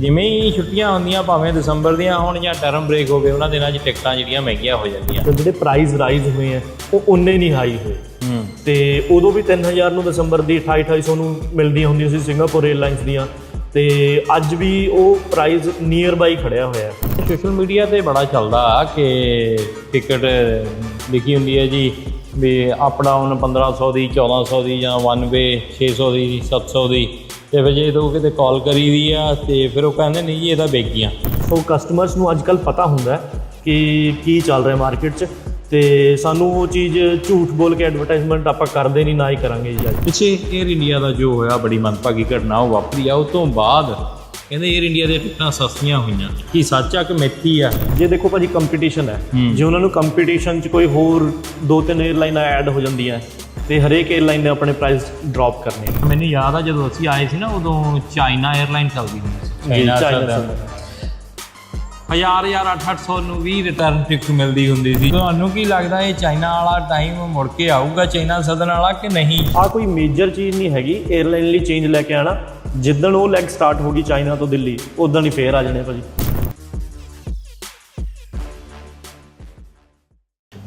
ਜਿਵੇਂ ਹੀ ਛੁੱਟੀਆਂ ਹੁੰਦੀਆਂ ਭਾਵੇਂ ਦਸੰਬਰ ਦੀਆਂ ਹੋਣ ਜਾਂ ਟਰਮ ਬ੍ਰੇਕ ਹੋਵੇ ਉਹਨਾਂ ਦਿਨਾਂ 'ਚ ਟਿਕਟਾਂ ਜਿਹੜੀਆਂ ਮਹਿੰਗੀਆਂ ਹੋ ਜਾਂਦੀਆਂ। ਤੇ ਜਿਹੜੇ ਪ੍ਰਾਈਸ ਰਾਈਜ਼ ਹੋਏ ਆ ਉਹ ਉਨੇ ਨਹੀਂ ਹਾਈ ਹੋਏ। ਤੇ ਉਦੋਂ ਵੀ 3000 ਨੂੰ ਦਸੰਬਰ ਦੀ 28 2800 ਨੂੰ ਮਿਲਦੀਆਂ ਹੁੰਦੀਆਂ ਸੀ ਸਿੰਗਾਪੁਰ 에ਅਰਲਾਈਨਸ ਦੀਆਂ। ਤੇ ਅੱਜ ਵੀ ਉਹ ਪ੍ਰਾਈਸ ਨੀਅਰ ਬਾਈ ਖੜਿਆ ਹੋਇਆ ਹੈ। ਸੋਸ਼ਲ ਮੀਡੀਆ ਤੇ ਬੜਾ ਚੱਲਦਾ ਕਿ ਟਿਕਟ ਲਿਖੀ ਹੁੰਦੀ ਹੈ ਜੀ ਵੀ ਅਪ ਡਾਊਨ 1500 ਦੀ 1400 ਦੀ ਜਾਂ ਵਨ ਵੇ 600 ਦੀ 700 ਦੀ। ਤੇ ਫਿਰ ਜੇ ਤੋਂ ਕਿਤੇ ਕਾਲ ਕਰੀਦੀ ਆ ਤੇ ਫਿਰ ਉਹ ਕਹਿੰਦੇ ਨਹੀਂ ਜੀ ਇਹ ਤਾਂ ਬੇਗੀਆਂ। ਸੋ ਕਸਟਮਰਸ ਨੂੰ ਅੱਜ ਕੱਲ ਪਤਾ ਹੁੰਦਾ ਹੈ ਕਿ ਕੀ ਚੱਲ ਰਿਹਾ ਮਾਰਕੀਟ 'ਚ ਤੇ ਸਾਨੂੰ ਉਹ ਚੀਜ਼ ਝੂਠ ਬੋਲ ਕੇ ਐਡਵਰਟਾਈਜ਼ਮੈਂਟ ਆਪਾਂ ਕਰਦੇ ਨਹੀਂ ਨਾ ਹੀ ਕਰਾਂਗੇ ਜੀ ਅੱਜ। ਪਿੱਛੇ 에ਅਰ ਇੰਡੀਆ ਦਾ ਜੋ ਹੋਇਆ ਬੜੀ ਮੰਦਭਾਗੀ ਘਟਨਾ ਉਹ ਵਾਪਰੀ ਆ ਉਹ ਤੋਂ ਬਾਅਦ ਕਹਿੰਦੇ 에ਅਰ ਇੰਡੀਆ ਦੇ ਟਿਕਟਾਂ ਸਸਤੀਆਂ ਹੋਈਆਂ। ਕੀ ਸੱਚ ਆ ਕਿ ਮਿੱਥੀ ਆ? ਜੇ ਦੇਖੋ ਭਾਜੀ ਕੰਪੀਟੀਸ਼ਨ ਹੈ। ਜੇ ਉਹਨਾਂ ਨੂੰ ਕੰਪੀਟੀਸ਼ਨ 'ਚ ਕੋਈ ਹੋਰ ਦੋ ਤਿੰਨ 에ਅਰਲਾਈਨਾਂ ਐਡ ਹੋ ਜਾਂਦੀਆਂ ਤੇ ਹਰੇਕ 에ਅਰਲਾਈਨ ਦੇ ਆਪਣੇ ਪ੍ਰਾਈਸ ਡ੍ਰੌਪ ਕਰਨੇ ਮੈਨੂੰ ਯਾਦ ਆ ਜਦੋਂ ਅਸੀਂ ਆਏ ਸੀ ਨਾ ਉਦੋਂ ਚਾਈਨਾ 에ਅਰਲਾਈਨ ਚੱਲਦੀ ਹੁੰਦੀ ਸੀ ਚਾਈਨਾ ਚੱਲਦਾ। ਹਜ਼ਾਰ ਹਜ਼ਾਰ 800 ਨੂੰ ਵੀ ਰਿਟਰਨ ਟਿਕਟ ਮਿਲਦੀ ਹੁੰਦੀ ਸੀ। ਤੁਹਾਨੂੰ ਕੀ ਲੱਗਦਾ ਇਹ ਚਾਈਨਾ ਵਾਲਾ ਟਾਈਮ ਮੁੜ ਕੇ ਆਊਗਾ ਚਾਈਨਾ ਸਦਨ ਵਾਲਾ ਕਿ ਨਹੀਂ? ਆ ਕੋਈ ਮੇਜਰ ਚੀਜ਼ ਨਹੀਂ ਹੈਗੀ। 에ਅਰਲਾਈਨ ਲਈ ਚੇਂਜ ਲੈ ਕੇ ਆਣਾ ਜਿੱਦਣ ਉਹ ਲੈਗ ਸਟਾਰਟ ਹੋ ਗਈ ਚਾਈਨਾ ਤੋਂ ਦਿੱਲੀ ਉਦੋਂ ਹੀ ਫੇਰ ਆ ਜਾਣੇ ਭਾਜੀ।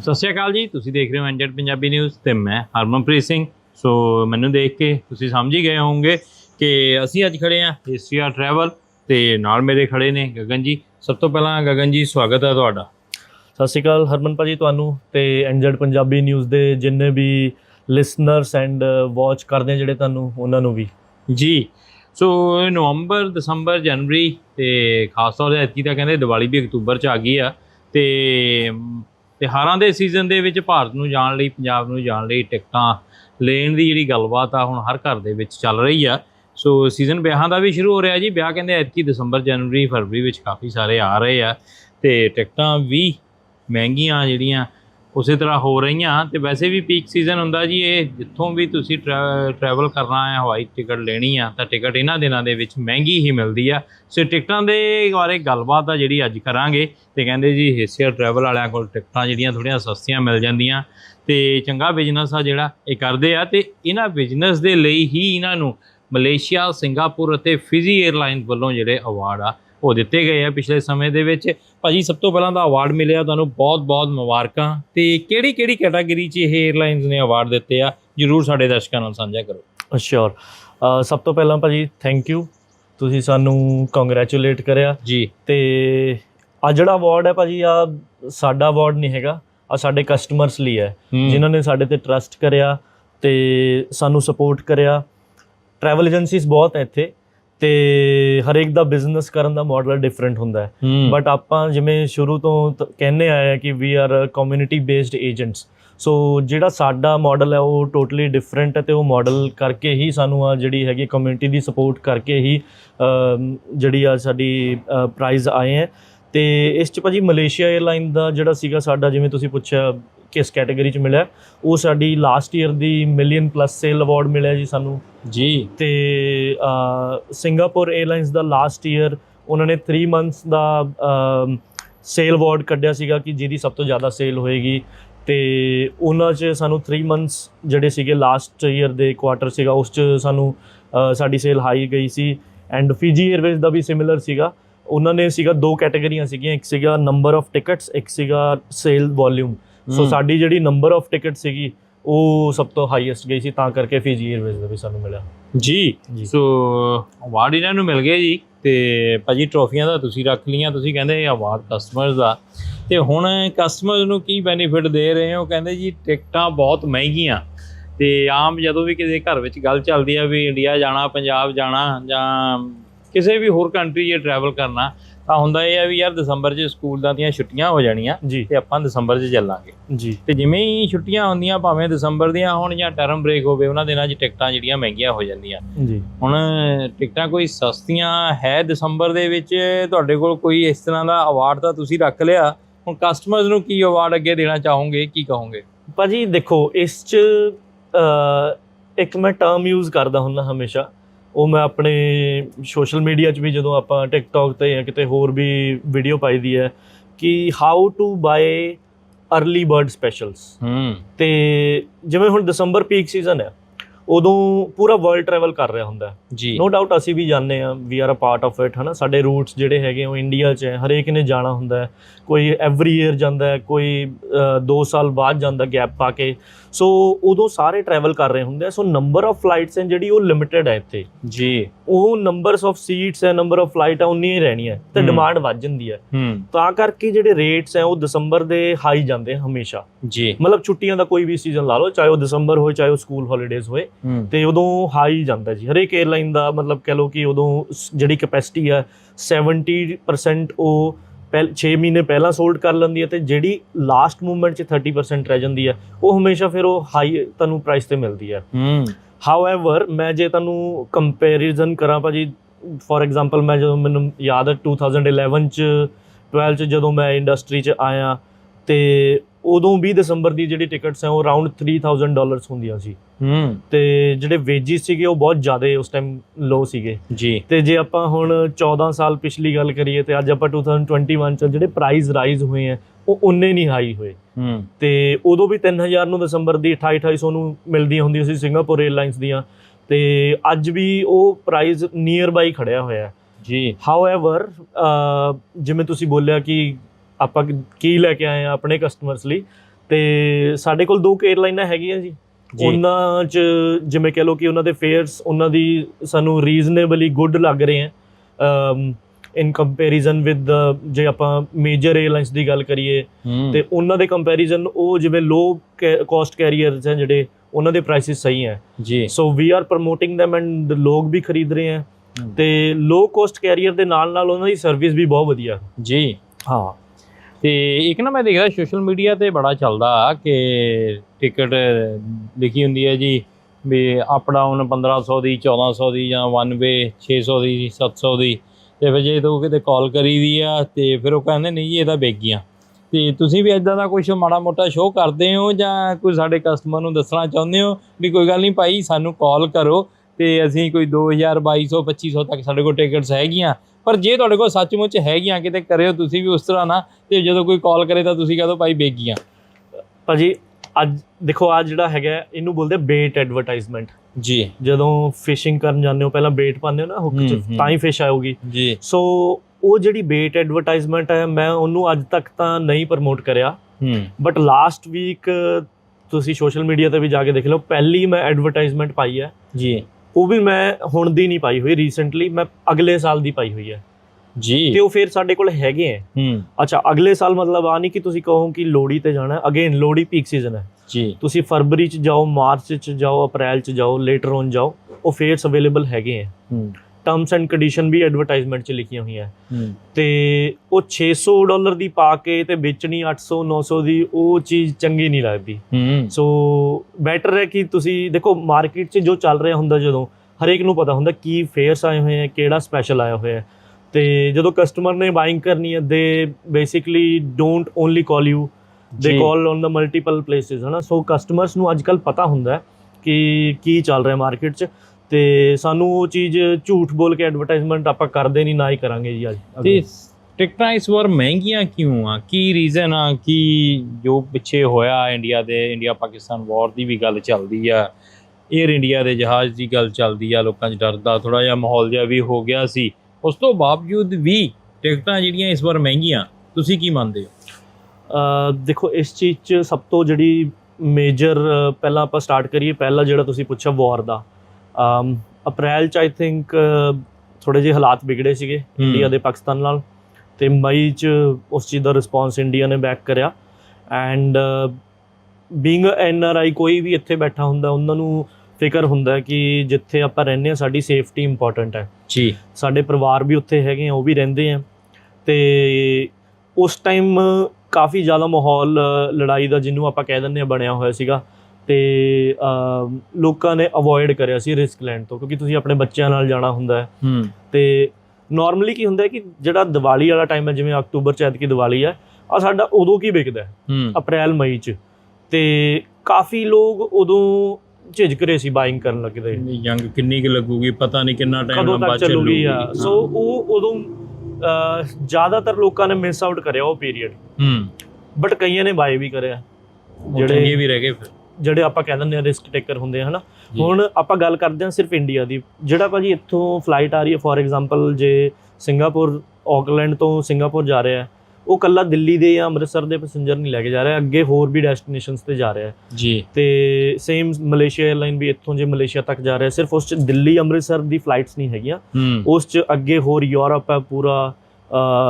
ਸਤਿ ਸ਼੍ਰੀ ਅਕਾਲ ਜੀ ਤੁਸੀਂ ਦੇਖ ਰਹੇ ਹੋ ਐਂਡਰ ਪੰਜਾਬੀ ਨਿਊਜ਼ ਤੇ ਮੈਂ ਹਰਮਨਪ੍ਰੀਤ ਸਿੰਘ। ਸੋ ਮੈਨੂੰ ਦੇਖ ਕੇ ਤੁਸੀਂ ਸਮਝ ਹੀ ਗਏ ਹੋਵੋਗੇ ਕਿ ਅਸੀਂ ਅੱਜ ਖੜੇ ਹਾਂ ਏਸ਼ੀਆ ਟਰੈਵਲ ਤੇ ਨਾਲ ਮੇਰੇ ਖੜੇ ਨੇ ਗਗਨ ਜੀ। ਸਭ ਤੋਂ ਪਹਿਲਾਂ ਗਗਨ ਜੀ ਸਵਾਗਤ ਹੈ ਤੁਹਾਡਾ। ਸਤਿ ਸ਼੍ਰੀ ਅਕਾਲ ਹਰਮਨ ਭਾਜੀ ਤੁਹਾਨੂੰ ਤੇ ਐਨਜੈਡ ਪੰਜਾਬੀ ਨਿਊਜ਼ ਦੇ ਜਿੰਨੇ ਵੀ ਲਿਸਨਰਸ ਐਂਡ ਵਾਚ ਕਰਦੇ ਆ ਜਿਹੜੇ ਤੁਹਾਨੂੰ ਉਹਨਾਂ ਨੂੰ ਵੀ। ਜੀ ਸੋ ਨਵੰਬਰ ਦਸੰਬਰ ਜਨਵਰੀ ਤੇ ਖਾਸ ਤੌਰ ਤੇ ਐਤਕੀ ਤਾਂ ਕਹਿੰਦੇ ਦੀਵਾਲੀ ਵੀ ਅਕਤੂਬਰ ਚ ਆ ਗਈ ਆ ਤੇ ਮ, ਤਿਉਹਾਰਾਂ ਦੇ ਸੀਜ਼ਨ ਦੇ ਵਿੱਚ ਭਾਰਤ ਨੂੰ ਜਾਣ ਲਈ ਪੰਜਾਬ ਨੂੰ ਜਾਣ ਲਈ ਟਿਕਟਾਂ ਲੈਣ ਦੀ ਜਿਹੜੀ ਗੱਲਬਾਤ ਆ ਹੁਣ ਹਰ ਘਰ ਦੇ ਵਿੱਚ ਚੱਲ ਰਹੀ ਆ। ਸੋ ਸੀਜ਼ਨ ਵਿਆਹਾਂ ਦਾ ਵੀ ਸ਼ੁਰੂ ਹੋ ਰਿਹਾ ਜੀ। ਵਿਆਹ ਕਹਿੰਦੇ ਐਤਕੀ ਦਸੰਬਰ ਜਨਵਰੀ ਫਰਵਰੀ ਵਿੱਚ ਕਾਫੀ ਸਾਰੇ ਆ ਰਹੇ ਆ ਤੇ ਟਿਕਟਾਂ ਵੀ ਮਹਿੰਗੀਆਂ ਜਿਹੜੀਆਂ ਉਸੇ ਤਰ੍ਹਾਂ ਹੋ ਰਹੀਆਂ। ਤੇ ਵੈਸੇ ਵੀ ਪੀਕ ਸੀਜ਼ਨ ਹੁੰਦਾ ਜੀ, ਇਹ ਜਿੱਥੋਂ ਵੀ ਤੁਸੀਂ ਟਰੈਵਲ ਕਰਨਾ ਹੈ, ਹਵਾਈ ਟਿਕਟ ਲੈਣੀ ਆ, ਤਾਂ ਟਿਕਟ ਇਹਨਾਂ ਦਿਨਾਂ ਦੇ ਵਿੱਚ ਮਹਿੰਗੀ ਹੀ ਮਿਲਦੀ ਆ। ਸੋ ਟਿਕਟਾਂ ਦੇ ਬਾਰੇ ਗੱਲਬਾਤ ਆ ਜਿਹੜੀ ਅੱਜ ਕਰਾਂਗੇ। ਤੇ ਕਹਿੰਦੇ ਜੀ ਹਿੱਸਿਆ ਟਰੈਵਲ ਵਾਲਿਆਂ ਕੋਲ ਟਿਕਟਾਂ ਜਿਹੜੀਆਂ ਥੋੜ੍ਹੀਆਂ ਸਸਤੀਆਂ ਮਿਲ ਜਾਂਦੀਆਂ। ਤੇ ਚੰਗਾ ਬਿਜ਼ਨਸ ਆ ਜਿਹੜਾ, ਇਹ ਕਰਦੇ ਆ। ਤੇ ਇਹਨਾਂ ਬਿਜ਼ਨਸ ਦੇ ਲਈ ਹੀ ਇਹਨਾਂ ਨੂੰ ਮਲੇਸ਼ੀਆ, ਸਿੰਗਾਪੁਰ ਅਤੇ ਫਿਜੀ 에ਅਰਲਾਈਨਸ ਵੱਲੋਂ ਜਿਹੜੇ ਅਵਾਰਡ ਆ, ਉਹ ਦਿੱਤੇ ਗਏ ਆ। ਪਿਛਲੇ ਸਮੇਂ ਦੇ ਵਿੱਚ ਭਾਜੀ ਸਭ ਤੋਂ ਪਹਿਲਾਂ ਤਾਂ ਅਵਾਰਡ ਮਿਲਿਆ ਤੁਹਾਨੂੰ ਬਹੁਤ-ਬਹੁਤ ਮੁਬਾਰਕਾਂ ਤੇ ਕਿਹੜੀ-ਕਿਹੜੀ ਕੈਟਾਗਰੀ 'ਚ ਇਹ 에ਅਰਲਾਈਨਸ ਨੇ ਅਵਾਰਡ ਦਿੱਤੇ ਆ? ਜਰੂਰ ਸਾਡੇ ਦਰਸ਼ਕਾਂ ਨਾਲ ਸਾਂਝਾ ਕਰੋ। ਸ਼ੋਰ ਸਭ ਤੋਂ ਪਹਿਲਾਂ ਭਾਜੀ ਥੈਂਕ ਯੂ ਤੁਸੀਂ ਸਾਨੂੰ ਕੰਗ੍ਰੈਚੁਲੇਟ ਕਰਿਆ। ਜੀ। ਤੇ ਆ ਜਿਹੜਾ ਅਵਾਰਡ ਹੈ ਭਾਜੀ ਆ ਸਾਡਾ ਅਵਾਰਡ ਨਹੀਂ ਹੈਗਾ ਆ ਸਾਡੇ ਕਸਟਮਰਸ ਲਈ ਹੈ। ਜਿਨ੍ਹਾਂ ਨੇ ਸਾਡੇ ਤੇ ਟਰਸਟ ਕਰਿਆ ਤੇ ਸਾਨੂੰ ਸਪੋਰਟ ਕਰਿਆ। ਟਰੈਵਲ ਏਜੰਸੀਜ਼ ਬਹੁਤ ਹੈ ਇੱਥੇ। ਤੇ ਹਰੇਕ ਦਾ ਬਿਜ਼ਨਸ ਕਰਨ ਦਾ ਮਾਡਲ ਡਿਫਰੈਂਟ ਹੁੰਦਾ ਹੈ। ਬਟ ਆਪਾਂ ਜਿਵੇਂ ਸ਼ੁਰੂ ਤੋਂ ਤ- ਕਹਿੰਦੇ ਆਏ ਆ ਕਿ we are community based agents so ਜਿਹੜਾ ਸਾਡਾ ਮਾਡਲ ਹੈ ਉਹ ਟੋਟਲੀ ਡਿਫਰੈਂਟ ਹੈ ਤੇ ਉਹ ਮਾਡਲ ਕਰਕੇ ਹੀ ਸਾਨੂੰ ਆ ਜਿਹੜੀ ਹੈਗੀ ਕਮਿਊਨਿਟੀ ਦੀ ਸਪੋਰਟ ਕਰਕੇ ਹੀ ਜਿਹੜੀ ਆ ਸਾਡੀ ਪ੍ਰਾਈਜ਼ ਆਏ ਹੈ। ਤੇ ਇਸ ਚ ਭਾਜੀ ਮਲੇਸ਼ੀਆ 에ਅਰਲਾਈਨ ਦਾ ਜਿਹੜਾ ਸੀਗਾ ਸਾਡਾ ਜਿਵੇਂ ਤੁਸੀਂ ਪੁੱਛਿਆ ਕਿਸ ਕੈਟਾਗਰੀ ਚ ਮਿਲਿਆ। ਉਹ ਸਾਡੀ ਲਾਸਟ ਈਅਰ ਦੀ ਮਿਲੀਅਨ ਪਲੱਸ ਸੇਲ ਅਵਾਰਡ ਮਿਲਿਆ ਜੀ ਸਾਨੂੰ। ਜੀ। ਤੇ ਸਿੰਗਾਪੁਰ 에ਅਰਲਾਈਨਸ ਦਾ ਲਾਸਟ ਈਅਰ ਉਹਨਾਂ ਨੇ 3 ਮੰਥਸ ਦਾ ਸੇਲ ਅਵਾਰਡ ਕੱਢਿਆ ਸੀਗਾ ਕਿ ਜਿਹਦੀ ਸਭ ਤੋਂ ਜ਼ਿਆਦਾ ਸੇਲ ਹੋਏਗੀ। ਤੇ ਉਹਨਾਂ 'ਚ ਸਾਨੂੰ 3 ਮੰਥਸ ਜਿਹੜੇ ਸੀਗੇ ਲਾਸਟ ਈਅਰ ਦੇ ਕੁਆਟਰ ਸੀਗਾ ਉਸ 'ਚ ਸਾਨੂੰ ਸਾਡੀ ਸੇਲ ਹਾਈ ਗਈ ਸੀ। ਐਂਡ ਫਿਜੀ 에ਅਰਵੇਜ਼ ਦਾ ਵੀ ਸਿਮਿਲਰ ਸੀਗਾ। ਉਹਨਾਂ ਨੇ ਸੀਗਾ ਦੋ ਕੈਟਾਗਰੀਆਂ ਸੀਗੀਆਂ ਇੱਕ ਸੀਗਾ ਨੰਬਰ ਆਫ ਟਿਕਟਸ ਇੱਕ ਸੀਗਾ ਸੇਲ ਵੋਲਿਊਮ ਸੋ। ਸਾਡੀ ਜਿਹੜੀ ਨੰਬਰ ਆਫ ਟਿਕਟ ਸੀਗੀ ਉਹ ਸਭ ਤੋਂ ਹਾਈਐਸਟ ਗਈ ਸੀ ਤਾਂ ਕਰਕੇ ਫਿਜੀ 에ਅਰਵੇਜ਼ ਦਾ ਵੀ ਸਾਨੂੰ ਮਿਲਿਆ ਜੀ। ਸੋ ਅਵਾਰਡ ਇਹਨਾਂ ਨੂੰ ਮਿਲ ਗਏ ਜੀ ਤੇ ਭਾਜੀ ਟਰੋਫੀਆਂ ਤਾਂ ਤੁਸੀਂ ਰੱਖ ਲੀਆਂ ਤੁਸੀਂ ਕਹਿੰਦੇ ਇਹ ਅਵਾਰਡ ਕਸਟਮਰਸ ਦਾ ਤੇ ਹੁਣ ਕਸਟਮਰਸ ਨੂੰ ਕੀ ਬੈਨੀਫਿਟ ਦੇ ਰਹੇ ਹੋ ਕਹਿੰਦੇ ਜੀ ਟਿਕਟਾਂ ਬਹੁਤ ਮਹਿੰਗੀਆਂ ਤੇ ਆਮ ਜਦੋਂ ਵੀ ਕਿਸੇ ਘਰ ਵਿੱਚ ਗੱਲ ਚੱਲਦੀ ਆ ਵੀ ਇੰਡੀਆ ਜਾਣਾ ਪੰਜਾਬ ਜਾਣਾ ਜਾਂ ਕਿਸੇ ਵੀ ਹੋਰ ਕੰਟਰੀ 'ਚ ਟਰੈਵਲ ਕਰਨਾ ਤਾਂ ਹੁੰਦਾ ਇਹ ਆ ਵੀ ਯਾਰ ਦਸੰਬਰ 'ਚ ਸਕੂਲ ਦਾ ਦੀਆਂ ਛੁੱਟੀਆਂ ਹੋ ਜਾਣੀਆਂ ਤੇ ਆਪਾਂ ਦਸੰਬਰ 'ਚ ਚੱਲਾਂਗੇ। ਜੀ। ਤੇ ਜਿਵੇਂ ਹੀ ਛੁੱਟੀਆਂ ਹੁੰਦੀਆਂ ਭਾਵੇਂ ਦਸੰਬਰ ਦੀਆਂ ਹੋਣ ਜਾਂ ਟਰਮ ਬ੍ਰੇਕ ਹੋਵੇ ਉਹਨਾਂ ਦਿਨਾਂ 'ਚ ਟਿਕਟਾਂ ਜਿਹੜੀਆਂ ਮਹਿੰਗੀਆਂ ਹੋ ਜਾਂਦੀਆਂ। ਜੀ। ਹੁਣ ਟਿਕਟਾਂ ਕੋਈ ਸਸਤੀਆਂ ਹੈ ਦਸੰਬਰ ਦੇ ਵਿੱਚ ਤੁਹਾਡੇ ਕੋਲ ਕੋਈ ਇਸ ਤਰ੍ਹਾਂ ਦਾ ਅਵਾਰਡ ਤਾਂ ਤੁਸੀਂ ਰੱਖ ਲਿਆ। ਹੁਣ ਕਸਟਮਰਸ ਨੂੰ ਕੀ ਅਵਾਰਡ ਅੱਗੇ ਦੇਣਾ ਚਾਹੋਗੇ ਕੀ ਕਹੋਗੇ? ਭਾਜੀ ਦੇਖੋ ਇਸ ਚ ਇੱਕ ਮੈਂ ਟਰਮ ਯੂਜ਼ ਕਰਦਾ ਹੁੰਦਾ ਹਮੇਸ਼ਾ। ਉਹ ਮੈਂ ਆਪਣੇ ਸੋਸ਼ਲ ਮੀਡੀਆ 'ਚ ਵੀ ਜਦੋਂ ਆਪਾਂ ਟਿਕਟੌਕ ਤੇ ਜਾਂ ਕਿਤੇ ਹੋਰ ਵੀ ਵੀਡੀਓ ਪਾਈਦੀ ਹੈ ਕਿ how to buy early bird specials ਹੂੰ। ਤੇ ਜਿਵੇਂ ਹੁਣ ਦਸੰਬਰ ਪੀਕ ਸੀਜ਼ਨ ਹੈ ਉਦੋਂ ਪੂਰਾ ਵਰਲਡ ਟਰੈਵਲ ਕਰ ਰਿਹਾ ਹੁੰਦਾ ਜੀ। ਨੋ ਡਾਊਟ ਅਸੀਂ ਵੀ ਜਾਣਦੇ ਆ we are a part of it ਹਨਾ? ਸਾਡੇ ਰੂਟਸ ਜਿਹੜੇ ਹੈਗੇ ਉਹ ਇੰਡੀਆ 'ਚ ਹੈ ਹਰੇਕ ਨੇ ਜਾਣਾ ਹੁੰਦਾ ਹੈ। ਕੋਈ ਐਵਰੀ ਈਅਰ ਜਾਂਦਾ ਹੈ ਕੋਈ 2 ਸਾਲ ਬਾਅਦ ਜਾਂਦਾ ਗੈਪ ਪਾ ਕੇ। ਸੋ ਉਦੋਂ ਸਾਰੇ ਟਰੈਵਲ ਕਰ ਰਹੇ ਹੁੰਦੇ ਆ। ਸੋ ਨੰਬਰ ਆਫ ਫਲਾਈਟਸ ਹੈ ਜਿਹੜੀ ਉਹ ਲਿਮਿਟਿਡ ਹੈ ਇੱਥੇ। ਜੀ। ਉਹ ਨੰਬਰਸ ਆਫ ਸੀਟਸ ਹੈ ਨੰਬਰ ਆਫ ਫਲਾਈਟ ਹੈ ਉਨੀਆਂ ਹੀ ਰਹਿਣੀਆਂ। ਤੇ। ਡਿਮਾਂਡ ਵੱਧ ਜਾਂਦੀ ਹੈ। ਤਾਂ ਕਰਕੇ ਜਿਹੜੇ ਰੇਟਸ ਹੈ ਉਹ ਦਸੰਬਰ ਦੇ ਹਾਈ ਜਾਂਦੇ ਆ ਹਮੇਸ਼ਾ। ਜੀ। ਮਤਲਬ ਛੁੱਟੀਆਂ ਦਾ ਕੋਈ ਵੀ ਸੀਜ਼ਨ ਲਾ ਲਓ ਚਾਹੇ ਉਹ ਦਸੰਬਰ ਹੋਏ ਚਾਹੇ ਉਹ ਸਕੂਲ ਹੌਲੀਡੇਜ਼ ਹੋਏ ਤੇ ਉਦੋਂ ਹਾਈ ਜਾਂਦਾ ਜੀ। ਹਰੇਕ 에ਅਰਲਾਈਨ ਦਾ ਮਤਲਬ ਕਹ ਲਓ ਕਿ ਉਦੋਂ ਜਿਹੜੀ ਕੈਪੈਸਿਟੀ ਹੈ 70% ਉਹ ਪਹਿਲ 6 ਮਹੀਨੇ ਪਹਿਲਾਂ ਸੋਲਡ ਕਰ ਲੈਂਦੀ ਹੈ ਤੇ ਜਿਹੜੀ ਲਾਸਟ ਮੂਵਮੈਂਟ 'ਚ 30% ਰਹਿ ਜਾਂਦੀ ਹੈ ਉਹ ਹਮੇਸ਼ਾ ਫਿਰ ਉਹ ਹਾਈ ਤੁਹਾਨੂੰ ਪ੍ਰਾਈਸ ਤੇ ਮਿਲਦੀ ਹੈ। ਹੂੰ। ਹਾਊਐਵਰ ਮੈਂ ਜੇ ਤੁਹਾਨੂੰ ਕੰਪੈਰੀਜ਼ਨ ਕਰਾਂ ਭਾਜੀ ਫੋਰ ਐਗਜ਼ਾਮਪਲ ਮੈਂ ਜਦੋਂ ਮੈਨੂੰ ਯਾਦ ਹੈ 2011 ਚ 12 ਚ ਜਦੋਂ ਮੈਂ ਇੰਡਸਟਰੀ ਚ ਆਇਆ ਤੇ ਉਦੋਂ 20 ਦਸੰਬਰ ਦੀ ਜਿਹੜੀ ਟਿਕਟਸ ਹੈ ਉਹ ਅਰਾਊਂਡ 3000 ਡਾਲਰਸ ਹੁੰਦੀਆਂ ਸੀ। ਹੂੰ। ਤੇ ਜਿਹੜੇ ਵੇਜਿਸ ਸੀਗੇ ਉਹ ਬਹੁਤ ਜ਼ਿਆਦਾ ਉਸ ਟਾਈਮ ਲੋ ਸੀਗੇ। ਜੀ। ਤੇ ਜੇ ਆਪਾਂ ਹੁਣ 14 ਸਾਲ ਪਿਛਲੀ ਗੱਲ ਕਰੀਏ ਤੇ ਅੱਜ ਆਪਾਂ 2021 ਚ ਜਿਹੜੇ ਪ੍ਰਾਈਸ ਰਾਈਜ਼ ਹੋਏ ਆ ਉਹ ਉਨੇ ਨਹੀਂ ਹਾਈ ਹੋਏ। ਹੂੰ। ਤੇ ਉਦੋਂ ਵੀ 3000 ਨੂੰ ਦਸੰਬਰ ਦੀ 28 2800 ਨੂੰ ਮਿਲਦੀਆਂ ਹੁੰਦੀਆਂ ਸੀ ਸਿੰਗਾਪੁਰ 에ਅਰਲਾਈਨਸ ਦੀਆਂ। ਤੇ ਅੱਜ ਵੀ ਉਹ ਪ੍ਰਾਈਸ ਨੀਅਰ ਬਾਈ ਖੜਿਆ ਹੋਇਆ ਹੈ। ਜੀ। ਹਾਊਐਵਰ ਜਿਵੇਂ ਤੁਸੀਂ ਬੋਲਿਆ ਕਿ ਆਪਾਂ ਕੀ ਲੈ ਕੇ ਆਏ ਆ ਆਪਣੇ ਕਸਟਮਰਸ ਲਈ। ਤੇ ਸਾਡੇ ਕੋਲ ਦੋ ਕੁ 에ਅਰਲਾਈਨਾਂ ਹੈਗੀਆਂ ਜੀ। ਉਹਨਾਂ ਚ ਜਿਵੇਂ ਕਹ ਲਓ ਕਿ ਉਹਨਾਂ ਦੇ ਫੇਅਰਸ ਉਹਨਾਂ ਦੀ ਸਾਨੂੰ ਰੀਜ਼ਨੇਬਲੀ ਗੁੱਡ ਲੱਗ ਰਹੇ ਆ। ਇਨ ਕੰਪੈਰੀਜ਼ਨ ਵਿਦ ਜੇ ਆਪਾਂ ਮੇਜਰ 에ਅਰਲਾਈਨਸ ਦੀ ਗੱਲ ਕਰੀਏ ਤੇ ਉਹਨਾਂ ਦੇ ਕੰਪੈਰੀਜ਼ਨ ਉਹ ਜਿਵੇਂ ਲੋ ਕਾਸਟ ਕੈਰੀਅਰਸ ਹੈ ਜਿਹੜੇ ਉਹਨਾਂ ਦੇ ਪ੍ਰਾਈਸਿਸ ਸਹੀ ਹੈ ਜੀ। So we are promoting them and ਲੋਕ ਵੀ ਖਰੀਦ ਰਹੇ ਹੈ। ਹਮ। ਤੇ ਲੋ ਕਾਸਟ ਕੈਰੀਅਰ ਦੇ ਨਾਲ ਨਾਲ ਉਹਨਾਂ ਦੀ ਸਰਵਿਸ ਵੀ ਬਹੁਤ ਵਧੀਆ। ਜੀ। ਹਾਂ। ਤੇ ਇੱਕ ਨਾ ਮੈਂ ਦੇਖਦਾ ਸੋਸ਼ਲ ਮੀਡੀਆ ਤੇ ਬੜਾ ਚੱਲਦਾ ਕਿ ਟਿਕਟ ਲਿਖੀ ਹੁੰਦੀ ਹੈ ਜੀ ਵੀ ਅਪ ਡਾਊਨ 1500 ਦੀ 1400 ਦੀ ਜਾਂ ਵਨ ਵੇ 600 ਦੀ 700 ਦੀ। ਤੇ ਫਿਰ ਜੇ ਤੂੰ ਕਿਤੇ ਕਾਲ ਕਰੀਦੀ ਆ ਤੇ ਫਿਰ ਉਹ ਕਹਿੰਦੇ ਨਹੀਂ ਜੀ ਇਹ ਤਾਂ ਬੇਗੀਆਂ। ਤੇ ਤੁਸੀਂ ਵੀ ਇਦਾਂ ਦਾ ਕੁਝ ਮਾੜਾ ਮੋਟਾ ਸ਼ੋਅ ਕਰਦੇ ਹੋ ਜਾਂ ਕੋਈ ਸਾਡੇ ਕਸਟਮਰ ਨੂੰ ਦੱਸਣਾ ਚਾਹੁੰਦੇ ਹੋ ਵੀ ਕੋਈ ਗੱਲ ਨਹੀਂ ਭਾਈ ਸਾਨੂੰ ਕਾਲ ਕਰੋ ਤੇ ਅਸੀਂ ਕੋਈ 2000 2200 2500 ਤੱਕ ਸਾਡੇ ਕੋਲ ਟਿਕਟਸ ਹੈਗੀਆਂ ਪਰ ਜੇ ਤੁਹਾਡੇ ਕੋਲ ਸੱਚਮੁੱਚ ਹੈਗੀਆਂ ਕਿਤੇ ਕਰਿਓ ਤੁਸੀਂ ਵੀ ਉਸ ਤਰ੍ਹਾਂ ਨਾ ਤੇ ਜਦੋਂ ਕੋਈ ਕਾਲ ਕਰੇ ਤਾਂ ਤੁਸੀਂ ਕਹਦੋ ਭਾਈ ਬੇਗੀਆਂ। ਭਾਜੀ ਅੱਜ ਦੇਖੋ ਆ ਜਿਹੜਾ ਹੈਗਾ ਇਹਨੂੰ ਬੋਲਦੇ ਬੇਟ ਐਡਵਰਟਾਈਜ਼ਮੈਂਟ ਜੀ। ਜਦੋਂ ਫਿਸ਼ਿੰਗ ਕਰਨ ਜਾਂਦੇ ਹੋ ਪਹਿਲਾਂ ਬੇਟ ਪਾਉਂਦੇ ਹੋ ਨਾ ਹੁੱਕ 'ਚ। ਤਾਂ ਹੀ ਫਿਸ਼ ਆਊਗੀ। ਜੀ। ਸੋ ਉਹ ਜਿਹੜੀ ਬੇਟ ਐਡਵਰਟਾਈਜ਼ਮੈਂਟ ਹੈ ਮੈਂ ਉਹਨੂੰ ਅੱਜ ਤੱਕ ਤਾਂ ਨਹੀਂ ਪ੍ਰਮੋਟ ਕਰਿਆ। ਬਟ ਲਾਸਟ ਵੀਕ ਤੁਸੀਂ ਸੋਸ਼ਲ ਮੀਡੀਆ ਤੇ ਵੀ ਜਾ ਕੇ ਦੇਖ ਲਓ ਪਹਿਲੀ ਮੈਂ ਐਡਵਰਟਾਈਜ਼ਮੈਂਟ ਪਾਈ ਹੈ। ਜੀ। ਉਹ ਵੀ ਮੈਂ ਹੁਣ ਦੀ ਨਹੀਂ ਪਾਈ ਹੋਈ ਰੀਸੈਂਟਲੀ ਮੈਂ ਅਗਲੇ ਸਾਲ ਦੀ ਪਾਈ ਹੋਈ ਹੈ। ਤੇ ਜੀ ਉਹ ਫਿਰ ਸਾਡੇ ਕੋਲ ਹੈਗੇ ਹੈ। ਹੂੰ। ਅੱਛਾ ਅਗਲੇ ਸਾਲ ਮਤਲਬ ਆ ਨਹੀਂ ਕਿ ਤੁਸੀਂ ਕਹੋ ਕਿ ਲੋਹੜੀ ਤੇ ਜਾਣਾ ਅਗੇਨ ਲੋਹੜੀ ਪੀਕ ਸੀਜ਼ਨ ਹੈ। ਜੀ। ਤੁਸੀਂ ਫਰਵਰੀ ਚ ਜਾਓ ਮਾਰਚ ਚ ਜਾਓ ਅਪ੍ਰੈਲ ਚ ਜਾਓ ਲੇਟਰ ਔਨ ਜਾਓ ਉਹ ਫੇਅਰਸ ਅਵੇਲੇਬਲ ਹੈਗੇ ਹੈ। ਹੂੰ। ਟਰਮਸ ਐਂਡ ਕੰਡੀਸ਼ਨ ਵੀ ਐਡਵਰਟਾਈਜ਼ਮੈਂਟ ਚ ਲਿਖੀਆਂ ਹੋਈਆਂ। ਤੇ ਉਹ 600 ਡਾਲਰ ਦੀ ਪਾ ਕੇ ਤੇ ਵੇਚਣੀ 800 900 ਦੀ ਉਹ ਚੀਜ਼ ਚੰਗੀ ਨਹੀਂ ਲੱਗਦੀ। ਸੋ ਬੈਟਰ ਹੈ ਕਿ ਤੁਸੀਂ ਦੇਖੋ ਮਾਰਕੀਟ 'ਚ ਜੋ ਚੱਲ ਰਿਹਾ ਹੁੰਦਾ ਜਦੋਂ ਹਰੇਕ ਨੂੰ ਪਤਾ ਹੁੰਦਾ ਕੀ ਫੇਅਰਸ ਆਏ ਹੋਏ ਹੈ ਕਿਹੜਾ ਸਪੈਸ਼ਲ ਆਇਆ ਹੋਇਆ। ਹੈ ਤੇ ਜਦੋਂ ਕਸਟਮਰ ਨੇ ਬਾਇੰਗ ਕਰਨੀ ਹੈ ਦੇ basically don't only call you ਦੇ। Call on the multiple places ਹਨਾ। ਸੋ ਕਸਟਮਰਸ ਨੂੰ ਅੱਜਕੱਲ ਪਤਾ ਹੁੰਦਾ ਕਿ ਕੀ ਚੱਲ ਰਿਹਾ ਮਾਰਕੀਟ 'ਚ। ਤੇ ਸਾਨੂੰ ਉਹ ਚੀਜ਼ ਝੂਠ ਬੋਲ ਕੇ ਐਡਵਰਟਾਈਜ਼ਮੈਂਟ ਆਪਾਂ ਕਰਦੇ ਨਹੀਂ ਨਾ ਹੀ ਕਰਾਂਗੇ ਜੀ ਅੱਜ ਤੇ ਟਿਕਟਾਂ ਇਸ ਵਾਰ ਮਹਿੰਗੀਆਂ ਕਿਉਂ ਆ? ਕੀ ਰੀਜ਼ਨ ਆ? ਕੀ ਜੋ ਪਿੱਛੇ ਹੋਇਆ ਇੰਡੀਆ ਦੇ ਇੰਡੀਆ ਪਾਕਿਸਤਾਨ ਵਾਰ ਦੀ ਵੀ ਗੱਲ ਚੱਲਦੀ ਆ। 에ਅਰ ਇੰਡੀਆ ਦੇ ਜਹਾਜ਼ ਦੀ ਗੱਲ ਚੱਲਦੀ ਆ ਲੋਕਾਂ 'ਚ ਡਰ ਦਾ ਥੋੜਾ ਜਿਹਾ ਮਾਹੌਲ ਜਿਹਾ ਵੀ ਹੋ ਗਿਆ ਸੀ। ਉਸ ਤੋਂ ਬਾਵਜੂਦ ਵੀ ਟਿਕਟਾਂ ਜਿਹੜੀਆਂ ਇਸ ਵਾਰ ਮਹਿੰਗੀਆਂ ਤੁਸੀਂ ਕੀ ਮੰਨਦੇ ਹੋ? ਅ, ਦੇਖੋ ਇਸ ਚੀਜ਼ 'ਚ ਸਭ ਤੋਂ ਜਿਹੜੀ ਮੇਜਰ ਪਹਿਲਾਂ ਆਪਾਂ ਸਟਾਰਟ ਕਰੀਏ ਪਹਿਲਾ ਜਿਹੜਾ ਤੁਸੀਂ ਪੁੱਛਿਆ ਵਾਰ ਦਾ। ਅਪ੍ਰੈਲ 'ਚ ਆਈ ਥਿੰਕ ਥੋੜੇ ਜਿਹੇ ਹਾਲਾਤ ਵਿਗੜੇ ਸੀਗੇ ਇੰਡੀਆ ਦੇ ਪਾਕਿਸਤਾਨ ਨਾਲ ਤੇ ਮਈ 'ਚ ਉਸ ਚੀਜ਼ ਦਾ ਰਿਸਪੌਂਸ ਇੰਡੀਆ ਨੇ ਬੈਕ ਕਰਿਆ and being N R I ਕੋਈ ਵੀ ਇੱਥੇ ਬੈਠਾ ਹੁੰਦਾ ਉਹਨਾਂ ਨੂੰ ਫਿਕਰ ਹੁੰਦਾ ਕਿ ਜਿੱਥੇ ਆਪਾਂ ਰਹਿੰਦੇ ਆ ਸਾਡੀ ਸੇਫਟੀ ਇੰਪੋਰਟੈਂਟ ਹੈ। ਜੀ। ਸਾਡੇ ਪਰਿਵਾਰ ਵੀ ਉੱਥੇ ਹੈਗੇ ਆ ਉਹ ਵੀ ਰਹਿੰਦੇ ਆ। ਤੇ ਉਸ ਟਾਈਮ ਕਾਫੀ ਜ਼ਿਆਦਾ ਮਾਹੌਲ ਲੜਾਈ ਦਾ ਜਿਹਨੂੰ ਆਪਾਂ ਕਹਿ ਦਿੰਦੇ ਆ ਬਣਿਆ ਹੋਇਆ ਸੀਗਾ। ਤੇ ਲੋਕਾਂ ਨੇ ਅਵੋਇਡ ਕਰਿਆ ਸੀ ਰਿਸਕ ਲੈਣ ਤੋਂ ਕਿਉਂਕਿ ਤੁਸੀਂ ਆਪਣੇ ਬੱਚਿਆਂ ਨਾਲ ਜਾਣਾ ਹੁੰਦਾ ਹੈ। ਤੇ ਨਾਰਮਲੀ ਕੀ ਹੁੰਦਾ ਹੈ ਕਿ ਜਿਹੜਾ ਦੀਵਾਲੀ ਵਾਲਾ ਟਾਈਮ ਹੈ ਜਿਵੇਂ ਅਕਤੂਬਰ ਚ ਐਤਕੀ ਦੀਵਾਲੀ ਹੈ ਆ ਸਾਡਾ ਉਦੋਂ ਕੀ ਵਿਕਦਾ ਅਪ੍ਰੈਲ ਮਈ ਚ। ਤੇ ਕਾਫੀ ਲੋਕ ਉਦੋਂ ਝਿਜਕ ਰਹੇ ਸੀ ਬਾਇੰਗ ਕਰਨ ਲੱਗਦੇ ਜੰਗ ਕਿੰਨੀ ਕੁ ਲੱਗੂਗੀ ਪਤਾ ਨਹੀਂ ਕਿੰਨਾ ਟਾਈਮ ਲੰਬਾ ਚੱਲੂਗੀ ਸੋ ਉਹ ਉਦੋਂ ਜ਼ਿਆਦਾਤਰ ਲੋਕਾਂ ਨੇ ਮਿਸ ਆਊਟ ਕਰਿਆ ਉਹ ਪੀਰੀਅਡ ਹੂੰ। ਬਟ ਕਈਆਂ ਨੇ ਬਾਏ ਵੀ ਕਰਿਆ। ਜਿਹੜੇ ਜਿਹੜੇ ਵੀ ਰਹਿ ਗਏ ਫਿਰ। ਜਿਹੜੇ ਆਪਾਂ ਕਹਿ ਦਿੰਦੇ ਆ ਰਿਸਕ ਟੇਕਰ ਹੁੰਦੇ ਆ ਹਨਾ। ਹੁਣ ਆਪਾਂ ਗੱਲ ਕਰਦੇ ਹਾਂ ਸਿਰਫ ਇੰਡੀਆ ਦੀ। ਜਿਹੜਾ ਭਾਜੀ ਇੱਥੋਂ ਫਲਾਈਟ ਆ ਰਹੀ ਹੈ ਫੋਰ ਐਗਜ਼ਾਮਪਲ ਜੇ ਸਿੰਗਾਪੁਰ ਆਕਲੈਂਡ ਤੋਂ ਸਿੰਗਾਪੁਰ ਜਾ ਰਿਹਾ ਹੈ ਉਹ ਕੱਲਾ ਦਿੱਲੀ ਦੇ ਜਾਂ ਅੰਮ੍ਰਿਤਸਰ ਦੇ ਪੈਸੇਂਜਰ ਨਹੀਂ ਲੈ ਕੇ ਜਾ ਰਿਹਾ ਅੱਗੇ ਹੋਰ ਵੀ ਡੈਸਟੀਨੇਸ਼ਨਸ ਤੇ ਜਾ ਰਿਹਾ ਹੈ। ਜੀ। ਤੇ ਸੇਮ ਮਲੇਸ਼ੀਆ 에ਅਰਲਾਈਨ ਵੀ ਇੱਥੋਂ ਜੇ ਮਲੇਸ਼ੀਆ ਤੱਕ ਜਾ ਰਿਹਾ ਸਿਰਫ ਉਸ ਚ ਦਿੱਲੀ ਅੰਮ੍ਰਿਤਸਰ ਦੀ ਫਲਾਈਟਸ ਨਹੀਂ ਹੈਗੀਆਂ। ਉਸ ਚ ਅੱਗੇ ਹੋਰ ਯੂਰਪ ਹੈ ਪੂਰਾ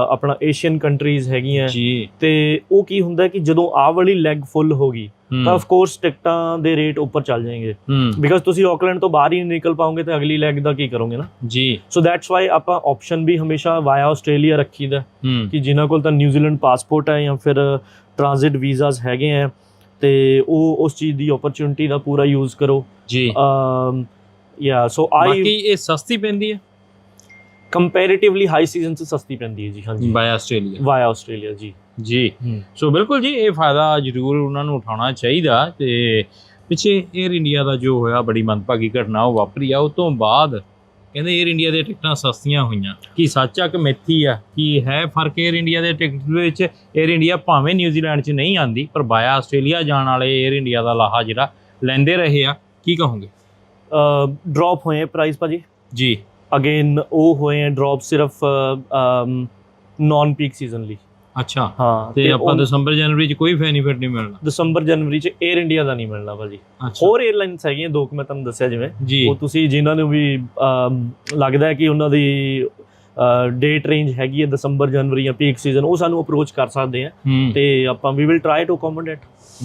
ਆਪਣਾ ਏਸ਼ੀਅਨ ਕੰਟਰੀਜ਼ ਹੈਗੀਆਂ। ਜੀ। ਤੇ ਉਹ ਕੀ ਹੁੰਦਾ ਕਿ ਜਦੋਂ ਆਹ ਵਾਲੀ ਲੈਗ ਫੁੱਲ ਹੋ ਗਈ ਤਾਂ ਆਫ ਕੋਰਸ ਟਿਕਟਾਂ ਦੇ ਰੇਟ ਉੱਪਰ ਚੱਲ ਜਾਣਗੇ ਬਿਕਾਜ਼ ਤੁਸੀਂ ਆਕਲੈਂਡ ਤੋਂ ਬਾਹਰ ਹੀ ਨਿਕਲ ਪਾਓਗੇ ਤਾਂ ਅਗਲੀ ਲੈਗ ਦਾ ਕੀ ਕਰੋਗੇ ਨਾ? ਜੀ। ਸੋ ਦੈਟਸ ਵਾਈ ਆਪਾਂ ਆਪਸ਼ਨ ਵੀ ਹਮੇਸ਼ਾ ਵਾਇਆ ਆਸਟ੍ਰੇਲੀਆ ਰੱਖੀਦਾ ਕਿ ਜਿਨ੍ਹਾਂ ਕੋਲ ਤਾਂ ਨਿਊਜ਼ੀਲੈਂਡ ਪਾਸਪੋਰਟ ਹੈ ਜਾਂ ਫਿਰ ਟ੍ਰਾਂਜ਼ਿਟ ਵੀਜ਼ਾਸ ਹੈਗੇ ਆ ਤੇ ਉਹ ਉਸ ਚੀਜ਼ ਦੀ ਓਪਰਚ्युनिटी ਦਾ ਪੂਰਾ ਯੂਜ਼ ਕਰੋ। ਜੀ। ਅਮ ਯਾ ਸੋ ਆਈ ਬਾਕੀ ਇਹ ਸਸਤੀ ਪੈਂਦੀ ਹੈ? ਕੰਪੈਰੀਟਿਵਲੀ ਹਾਈ ਸੀਜ਼ਨ 'ਚ ਸਸਤੀ ਪੈਂਦੀ ਹੈ ਜੀ ਹਾਂਜੀ। ਵਾਇਆ ਆਸਟ੍ਰੇਲੀਆ ਵਾਇਆ ਆਸਟ੍ਰੇਲੀਆ ਜੀ। ਜੀ। ਸੋ ਬਿਲਕੁਲ ਜੀ ਇਹ ਫਾਇਦਾ ਜ਼ਰੂਰ ਉਹਨਾਂ ਨੂੰ ਉਠਾਉਣਾ ਚਾਹੀਦਾ ਤੇ ਪਿੱਛੇ 에ਅਰ ਇੰਡੀਆ ਦਾ ਜੋ ਹੋਇਆ ਬੜੀ ਮੰਦਭਾਗੀ ਘਟਨਾ ਉਹ ਵਾਪਰੀ ਆ। ਉਸ ਤੋਂ ਬਾਅਦ ਕਹਿੰਦੇ 에ਅਰ ਇੰਡੀਆ ਦੇ ਟਿਕਟਾਂ ਸਸਤੀਆਂ ਹੋਈਆਂ। ਕੀ ਸੱਚ ਆ ਕਿ ਮੇਥੀ ਆ? ਕੀ ਹੈ ਫ਼ਰਕ 에ਅਰ ਇੰਡੀਆ ਦੇ ਟਿਕਟ ਵਿੱਚ? 에ਅਰ ਇੰਡੀਆ ਭਾਵੇਂ ਨਿਊਜ਼ੀਲੈਂਡ 'ਚ ਨਹੀਂ ਆਂਦੀ ਪਰ ਬਾਇਆ ਆਸਟ੍ਰੇਲੀਆ ਜਾਣ ਵਾਲੇ 에ਅਰ ਇੰਡੀਆ ਦਾ ਲਾਹਾ ਜਿਹੜਾ ਲੈਂਦੇ ਰਹੇ ਆ। ਕੀ ਕਹੋਗੇ? ਡ੍ਰੌਪ ਹੋਏ ਪ੍ਰਾਈਸ ਭਾਜੀ। ਜੀ। ਅਗੇਨ ਉਹ ਹੋਏ ਡ੍ਰੌਪ ਸਿਰਫ ਨਾਨ ਪੀਕ ਸੀਜ਼ਨ ਲਈ। ਅੱਛਾ। ਹਾਂ ਤੇ ਆਪਾਂ ਦਸੰਬਰ ਜਨਵਰੀ ਚ ਕੋਈ ਬੈਨੀਫਿਟ ਨਹੀਂ ਮਿਲਣਾ? ਦਸੰਬਰ ਜਨਵਰੀ ਚ 에ਅਰ ਇੰਡੀਆ ਦਾ ਨਹੀਂ ਮਿਲਣਾ ਭਾਜੀ। ਹੋਰ 에ਅਰਲਾਈਨਸ ਹੈਗੀਆਂ ਦੋ ਕਿ ਮੈਂ ਤੁਹਾਨੂੰ ਦੱਸਿਆ ਜਿਵੇਂ। ਉਹ ਤੁਸੀਂ ਜਿਨ੍ਹਾਂ ਨੂੰ ਵੀ ਲੱਗਦਾ ਹੈ ਕਿ ਉਹਨਾਂ ਦੀ ਡੇਟ ਰੇਂਜ ਹੈਗੀ ਹੈ ਦਸੰਬਰ ਜਨਵਰੀ ਜਾਂ ਪੀਕ ਸੀਜ਼ਨ ਉਹ ਸਾਨੂੰ ਅਪਰੋਚ ਕਰ ਸਕਦੇ ਆ। ਤੇ ਆਪਾਂ we will try to accommodate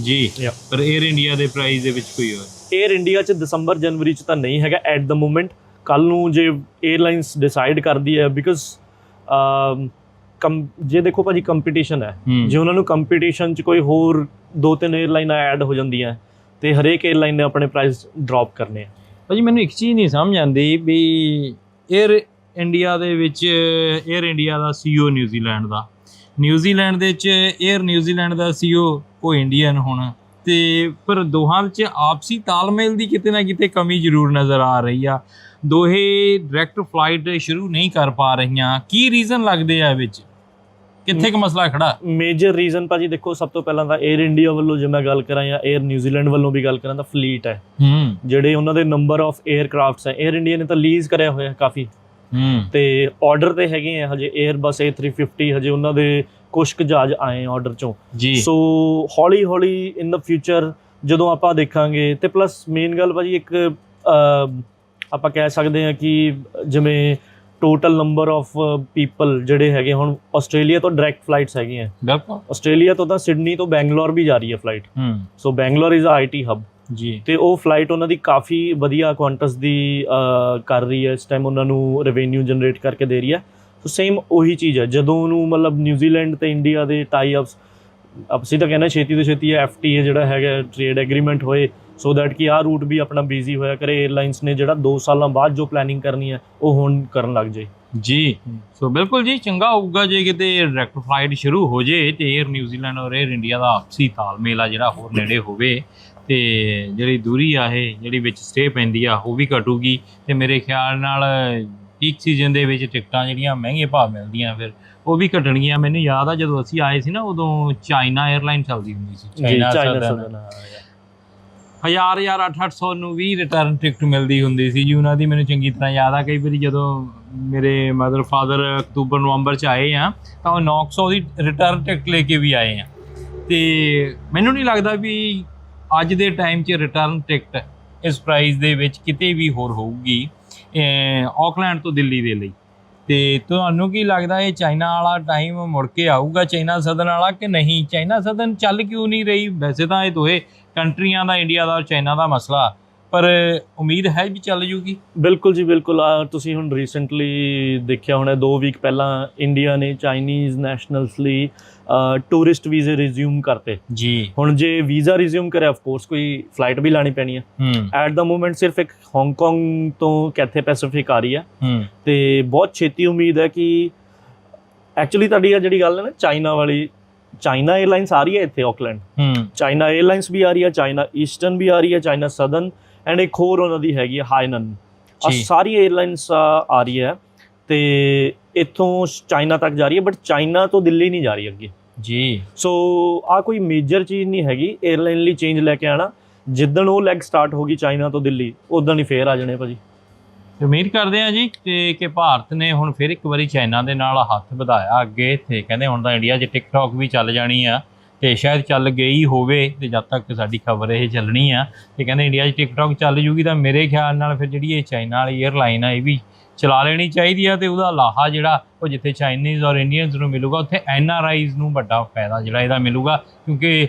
ਜੀ। ਪਰ 에ਅਰ ਇੰਡੀਆ ਦੇ ਪ੍ਰਾਈਸ ਦੇ ਵਿੱਚ ਕੋਈ ਹੋਰ? 에ਅਰ ਇੰਡੀਆ ਚ ਦਸੰਬਰ ਜਨਵਰੀ ਚ ਤਾਂ ਨਹੀਂ ਹੈਗਾ ਐਟ ਦ ਮੂਮੈਂਟ ਕੱਲ ਨੂੰ ਜੇ 에ਅਰਲਾਈਨਸ ਡਿਸਾਈਡ ਕਰਦੀ ਹੈ ਬਿਕਾਜ਼ ਜੇ ਦੇਖੋ ਭਾਜੀ ਕੰਪੀਟੀਸ਼ਨ ਹੈ ਜੇ ਉਹਨਾਂ ਨੂੰ ਕੰਪੀਟੀਸ਼ਨ 'ਚ ਕੋਈ ਹੋਰ ਦੋ ਤਿੰਨ 에ਅਰਲਾਈਨਾਂ ਐਡ ਹੋ ਜਾਂਦੀਆਂ ਤੇ ਹਰੇਕ 에ਅਰਲਾਈਨ ਨੇ ਆਪਣੇ ਪ੍ਰਾਈਸ ਡ੍ਰੌਪ ਕਰਨੇ ਆ। ਭਾਜੀ ਮੈਨੂੰ ਇੱਕ ਚੀਜ਼ ਨਹੀਂ ਸਮਝ ਆਉਂਦੀ ਵੀ 에ਅਰ ਇੰਡੀਆ ਦੇ ਵਿੱਚ 에ਅਰ ਇੰਡੀਆ ਦਾ ਸੀਓ ਨਿਊਜ਼ੀਲੈਂਡ ਦਾ। ਨਿਊਜ਼ੀਲੈਂਡ ਦੇ ਵਿੱਚ 에ਅਰ ਨਿਊਜ਼ੀਲੈਂਡ ਦਾ ਸੀਓ ਉਹ ਇੰਡੀਅਨ ਹੁਣ ਤੇ ਪਰ ਦੋਹਾਂ ਵਿੱਚ ਆਪਸੀ ਤਾਲਮੇਲ ਦੀ ਕਿਤੇ ਨਾ ਕਿਤੇ ਕਮੀ ਜ਼ਰੂਰ ਨਜ਼ਰ ਆ ਰਹੀ ਆ। ਦੋਹੇ ਡਾਇਰੈਕਟ ਫਲਾਈਟ ਸ਼ੁਰੂ ਨਹੀਂ ਕਰ ਪਾ ਰਹੀਆਂ। ਕੀ ਰੀਜ਼ਨ ਲੱਗਦੇ ਆ ਵਿੱਚ? ਕਿੱਥੇ ਕੁ ਮਸਲਾ ਖੜਾ? ਮੇਜਰ ਰੀਜ਼ਨ ਭਾਜੀ ਦੇਖੋ ਸਭ ਤੋਂ ਪਹਿਲਾਂ ਤਾਂ 에ਅਰ ਇੰਡੀਆ ਵੱਲੋਂ ਜੇ ਮੈਂ ਗੱਲ ਕਰਾਂ ਜਾਂ 에ਅਰ ਨਿਊਜ਼ੀਲੈਂਡ ਵੱਲੋਂ ਵੀ ਗੱਲ ਕਰਾਂ ਤਾਂ ਫਲੀਟ ਹੈ। ਜਿਹੜੇ ਉਹਨਾਂ ਦੇ ਨੰਬਰ ਆਫ 에ਅਰਕ੍ਰਾਫਟਸ ਹੈ 에ਅਰ ਇੰਡੀਆ ਨੇ ਤਾਂ ਲੀਜ਼ ਕਰਿਆ ਹੋਇਆ ਕਾਫੀ। ਤੇ ਆਰਡਰ ਤੇ ਹੈਗੇ ਆ ਹਜੇ 에ਅਰਬਸ A350 ਹਜੇ ਉਹਨਾਂ ਦੇ ਕੁਝ ਕੁ ਜਹਾਜ਼ ਆਏ ਆਰਡਰ ਚੋਂ। ਸੋ ਹੌਲੀ ਹੌਲੀ ਇਨ ਦਾ ਫਿਊਚਰ ਜਦੋਂ ਆਪਾਂ ਦੇਖਾਂਗੇ ਤੇ ਪਲੱਸ ਮੇਨ ਗੱਲ ਭਾਜੀ ਇੱਕ ਆਪਾਂ ਕਹਿ ਸਕਦੇ ਹਾਂ ਕਿ ਜਿਵੇਂ ਟੋਟਲ ਨੰਬਰ ਆਫ ਪੀਪਲ ਜਿਹੜੇ ਹੈਗੇ ਹੁਣ ਆਸਟ੍ਰੇਲੀਆ ਤੋਂ ਡਾਇਰੈਕਟ ਫਲਾਈਟਸ ਹੈਗੀਆਂ। ਬਿਲਕੁਲ ਆਸਟ੍ਰੇਲੀਆ ਤੋਂ ਤਾਂ ਸਿਡਨੀ ਤੋਂ ਬੈਂਗਲੌਰ ਵੀ ਜਾ ਰਹੀ ਹੈ ਫਲਾਈਟ ਹੂੰ। So Bangalore is a IT hub ਜੀ। ਤੇ ਉਹ ਫਲਾਈਟ ਉਹਨਾਂ ਦੀ ਕਾਫੀ ਵਧੀਆ ਕੁਆਂਟਸ ਦੀ ਕਰ ਰਹੀ ਹੈ। ਇਸ ਟਾਈਮ ਉਹਨਾਂ ਨੂੰ ਰੈਵਨਿਊ ਜਨਰੇਟ ਕਰਕੇ ਦੇ ਰਹੀ ਹੈ। ਸੋ ਸੇਮ ਉਹੀ ਚੀਜ਼ ਹੈ। ਜਦੋਂ ਨੂੰ ਮਤਲਬ ਨਿਊਜ਼ੀਲੈਂਡ ਤੇ ਇੰਡੀਆ ਦੇ ਟਾਈ ਅਪਸ ਅਸੀਂ ਤਾਂ ਕਹਿੰਦੇ ਛੇਤੀ ਤੋਂ ਛੇਤੀ ਐਫਟੀਏ ਜਿਹੜਾ ਹੈਗਾ ਟ੍ਰੇਡ ਐਗਰੀਮੈਂਟ ਹੋਏ। ਸੋ ਦੈਟ ਕਿ ਆ ਰੂਟ ਵੀ ਆਪਣਾ ਬਿਜ਼ੀ ਹੋਇਆ ਕਰੇ 에ਅਰਲਾਈਨਸ ਨੇ ਜਿਹੜਾ 2 ਸਾਲਾਂ ਬਾਅਦ ਜੋ ਪਲੈਨਿੰਗ ਕਰਨੀ ਹੈ ਉਹ ਹੁਣ ਕਰਨ ਲੱਗ ਜਾਏ। ਜੀ। ਸੋ ਬਿਲਕੁਲ ਜੀ ਚੰਗਾ ਹੋਊਗਾ ਜੇ ਕਿਤੇ ਡਾਇਰੈਕਟ ਫਲਾਈਟ ਸ਼ੁਰੂ ਹੋ ਜੇ ਤੇ 에ਅਰ ਨਿਊਜ਼ੀਲੈਂਡ ਔਰ 에ਅਰ ਇੰਡੀਆ ਦਾ ਆਪਸੀ ਤਾਲਮੇਲ ਆ ਜਿਹੜਾ ਹੋਰ ਨੇੜੇ ਹੋਵੇ ਤੇ ਜਿਹੜੀ ਦੂਰੀ ਆ ਇਹ ਜਿਹੜੀ ਵਿੱਚ ਸਟੇ ਪੈਂਦੀ ਆ ਉਹ ਵੀ ਘਟੂਗੀ। ਤੇ ਮੇਰੇ ਖਿਆਲ ਨਾਲ ਪੀਕ ਸੀਜ਼ਨ ਦੇ ਵਿੱਚ ਟਿਕਟਾਂ ਜਿਹੜੀਆਂ ਮਹਿੰਗੇ ਭਾਅ ਮਿਲਦੀਆਂ ਫਿਰ ਉਹ ਵੀ ਘਟਣਗੀਆਂ। ਮੈਨੂੰ ਯਾਦ ਆ ਜਦੋਂ ਅਸੀਂ ਆਏ ਸੀ ਨਾ ਉਦੋਂ ਚਾਈਨਾ 에ਅਰਲਾਈਨ ਚੱਲਦੀ ਹੁੰਦੀ ਸੀ। ਚਾਈਨਾ ਸਦਨ ਹਜ਼ਾਰ ਹਜ਼ਾਰ 800 ਨੂੰ ਵੀ ਰਿਟਰਨ ਟਿਕਟ ਮਿਲਦੀ ਹੁੰਦੀ ਸੀ ਜੀ। ਉਹਨਾਂ ਦੀ ਮੈਨੂੰ ਚੰਗੀ ਤਰ੍ਹਾਂ ਯਾਦ ਆ, ਕਈ ਵਾਰੀ ਜਦੋਂ ਮੇਰੇ ਮਦਰ ਫਾਦਰ ਅਕਤੂਬਰ, ਨਵੰਬਰ ਚ ਆਏ ਆ, ਤਾਂ ਉਹ 900 ਦੀ ਰਿਟਰਨ ਟਿਕਟ ਲੈ ਕੇ ਵੀ ਆਏ ਆ। ਤੇ ਮੈਨੂੰ ਨਹੀਂ ਲੱਗਦਾ ਵੀ ਅੱਜ ਦੇ ਟਾਈਮ 'ਚ ਰਿਟਰਨ ਟਿਕਟ ਇਸ ਪ੍ਰਾਈਸ ਦੇ ਵਿੱਚ ਕਿਤੇ ਵੀ ਹੋਰ ਹੋਊਗੀ ਆਕਲੈਂਡ ਤੋਂ ਦਿੱਲੀ ਦੇ ਲਈ। ਤੇ ਤੁਹਾਨੂੰ ਕੀ ਲੱਗਦਾ ਇਹ ਚਾਈਨਾ ਵਾਲਾ ਟਾਈਮ ਮੁੜ ਕੇ ਆਊਗਾ ਚਾਈਨਾ ਸਦਨ ਵਾਲਾ ਕਿ ਨਹੀਂ? ਚਾਈਨਾ ਸਦਨ ਚੱਲ ਕਿਉਂ ਨਹੀਂ ਰਹੀ? ਵੈਸੇ ਤਾਂ ਇਹ ਦੋਏ ਕੰਟਰੀਆਂ ਦਾ, ਇੰਡੀਆ ਦਾ ਔਰ ਚਾਈਨਾ ਦਾ ਮਸਲਾ। ਪਰ ਉਮੀਦ ਹੈ ਵੀ ਚੱਲ ਜੂਗੀ? ਬਿਲਕੁਲ ਜੀ ਬਿਲਕੁਲ। ਆ ਤੁਸੀਂ ਹੁਣ ਰੀਸੈਂਟਲੀ ਦੇਖਿਆ ਹੋਣਾ 2 ਵੀਕ ਪਹਿਲਾਂ ਇੰਡੀਆ ਨੇ ਚਾਈਨੀਜ਼ ਨੈਸ਼ਨਲਸ ਲਈ ਟੂਰਿਸਟ ਵੀਜ਼ੇ ਰਿਜ਼ਿਊਮ ਕਰਤੇ। ਜੀ। ਹੁਣ ਜੇ ਵੀਜ਼ਾ ਰਿਜ਼ਿਊਮ ਕਰੇ ਆਫ ਕੋਰਸ ਕੋਈ ਫਲਾਈਟ ਵੀ ਲਾਣੀ ਪੈਣੀ ਹੈ। ਐਟ ਦਾ ਮੋਮੈਂਟ ਸਿਰਫ ਇੱਕ ਹਾਂਗਕਾਂਗ ਤੋਂ ਕੈਥੇ ਪੈਸੀਫਿਕ ਆ ਰਹੀ ਹੈ। ਤੇ ਬਹੁਤ ਛੇਤੀ ਉਮੀਦ ਹੈ ਕਿ ਐਕਚੁਅਲੀ ਤੁਹਾਡੀ ਆ ਜਿਹੜੀ ਗੱਲ ਹੈ ਨਾ ਚਾਈਨਾ ਵਾਲੀ ਚਾਈਨਾ 에ਅਰਲਾਈਨਸ ਆ ਰਹੀ ਹੈ ਇੱਥੇ ਆਕਲੈਂਡ ਚਾਈਨਾ 에ਅਰਲਾਈਨਸ ਵੀ ਆ ਰਹੀ ਹੈ ਚਾਈਨਾ ਈਸਟਰਨ ਵੀ ਆ ਰਹੀ ਹੈ ਚਾਈਨਾ ਸਦਰਨ ਐਂਡ ਇੱਕ ਹੋਰ ਉਹਨਾਂ ਦੀ ਹੈਗੀ ਹੈ ਹਾਈਨਨ ਆ। ਸਾਰੀ 에ਅਰਲਾਈਨਸ ਆ ਰਹੀ ਹੈ। ਤੇ ਇੱਥੋਂ ਚਾਈਨਾ ਤੱਕ ਜਾ ਰਹੀ ਹੈ ਬਟ ਚਾਈਨਾ ਤੋਂ ਦਿੱਲੀ ਨਹੀਂ ਜਾ ਰਹੀ ਅੱਗੇ। ਜੀ। ਸੋ ਆ ਕੋਈ ਮੇਜਰ ਚੀਜ਼ ਨਹੀਂ ਹੈਗੀ। 에ਅਰਲਾਈਨ ਲਈ ਚੇਂਜ ਲੈ ਕੇ ਆਣਾ। ਜਿੱਦਣ ਉਹ ਲੈਗ ਸਟਾਰਟ ਹੋ ਗਈ ਚਾਈਨਾ ਤੋਂ ਦਿੱਲੀ ਉਦੋਂ ਹੀ ਫੇਰ ਆ ਜਾਣੇ ਭਾਜੀ। ਉਮੀਦ ਕਰਦੇ ਆ ਜੀ ਤੇ ਕਿ ਭਾਰਤ ਨੇ ਹੁਣ ਫਿਰ ਇੱਕ ਵਾਰੀ ਚਾਈਨਾ ਦੇ ਨਾਲ ਹੱਥ ਵਧਾਇਆ ਅੱਗੇ। ਤੇ ਕਹਿੰਦੇ ਹੁਣ ਤਾਂ ਇੰਡੀਆ 'ਚ ਟਿਕਟੌਕ ਵੀ ਚੱਲ ਜਾਣੀ ਆ। ਤੇ ਸ਼ਾਇਦ ਚੱਲ ਗਈ ਹੋਵੇ ਤੇ ਜਦ ਤੱਕ ਸਾਡੀ ਖਬਰ ਇਹ ਚੱਲਣੀ ਆ ਤੇ ਕਹਿੰਦੇ ਇੰਡੀਆ 'ਚ ਟਿਕਟੌਕ ਚੱਲ ਜੂਗੀ ਤਾਂ ਮੇਰੇ ਖਿਆਲ ਨਾਲ ਫਿਰ ਜਿਹੜੀ ਇਹ ਚਾਈਨਾ ਵਾਲੀ 에ਅਰਲਾਈਨ ਆ ਇਹ ਵੀ ਚਲਾ ਲੈਣੀ ਚਾਹੀਦੀ ਆ ਤੇ ਉਹਦਾ ਲਾਹਾ ਜਿਹੜਾ ਉਹ ਜਿੱਥੇ ਚਾਈਨੀਜ਼ ਔਰ ਇੰਡੀਅਨਸ ਨੂੰ ਮਿਲੂਗਾ ਉੱਥੇ ਐਨ ਆਰ ਆਈਜ਼ ਨੂੰ ਵੱਡਾ ਫਾਇਦਾ ਜਿਹੜਾ ਇਹਦਾ ਮਿਲੂਗਾ ਕਿਉਂਕਿ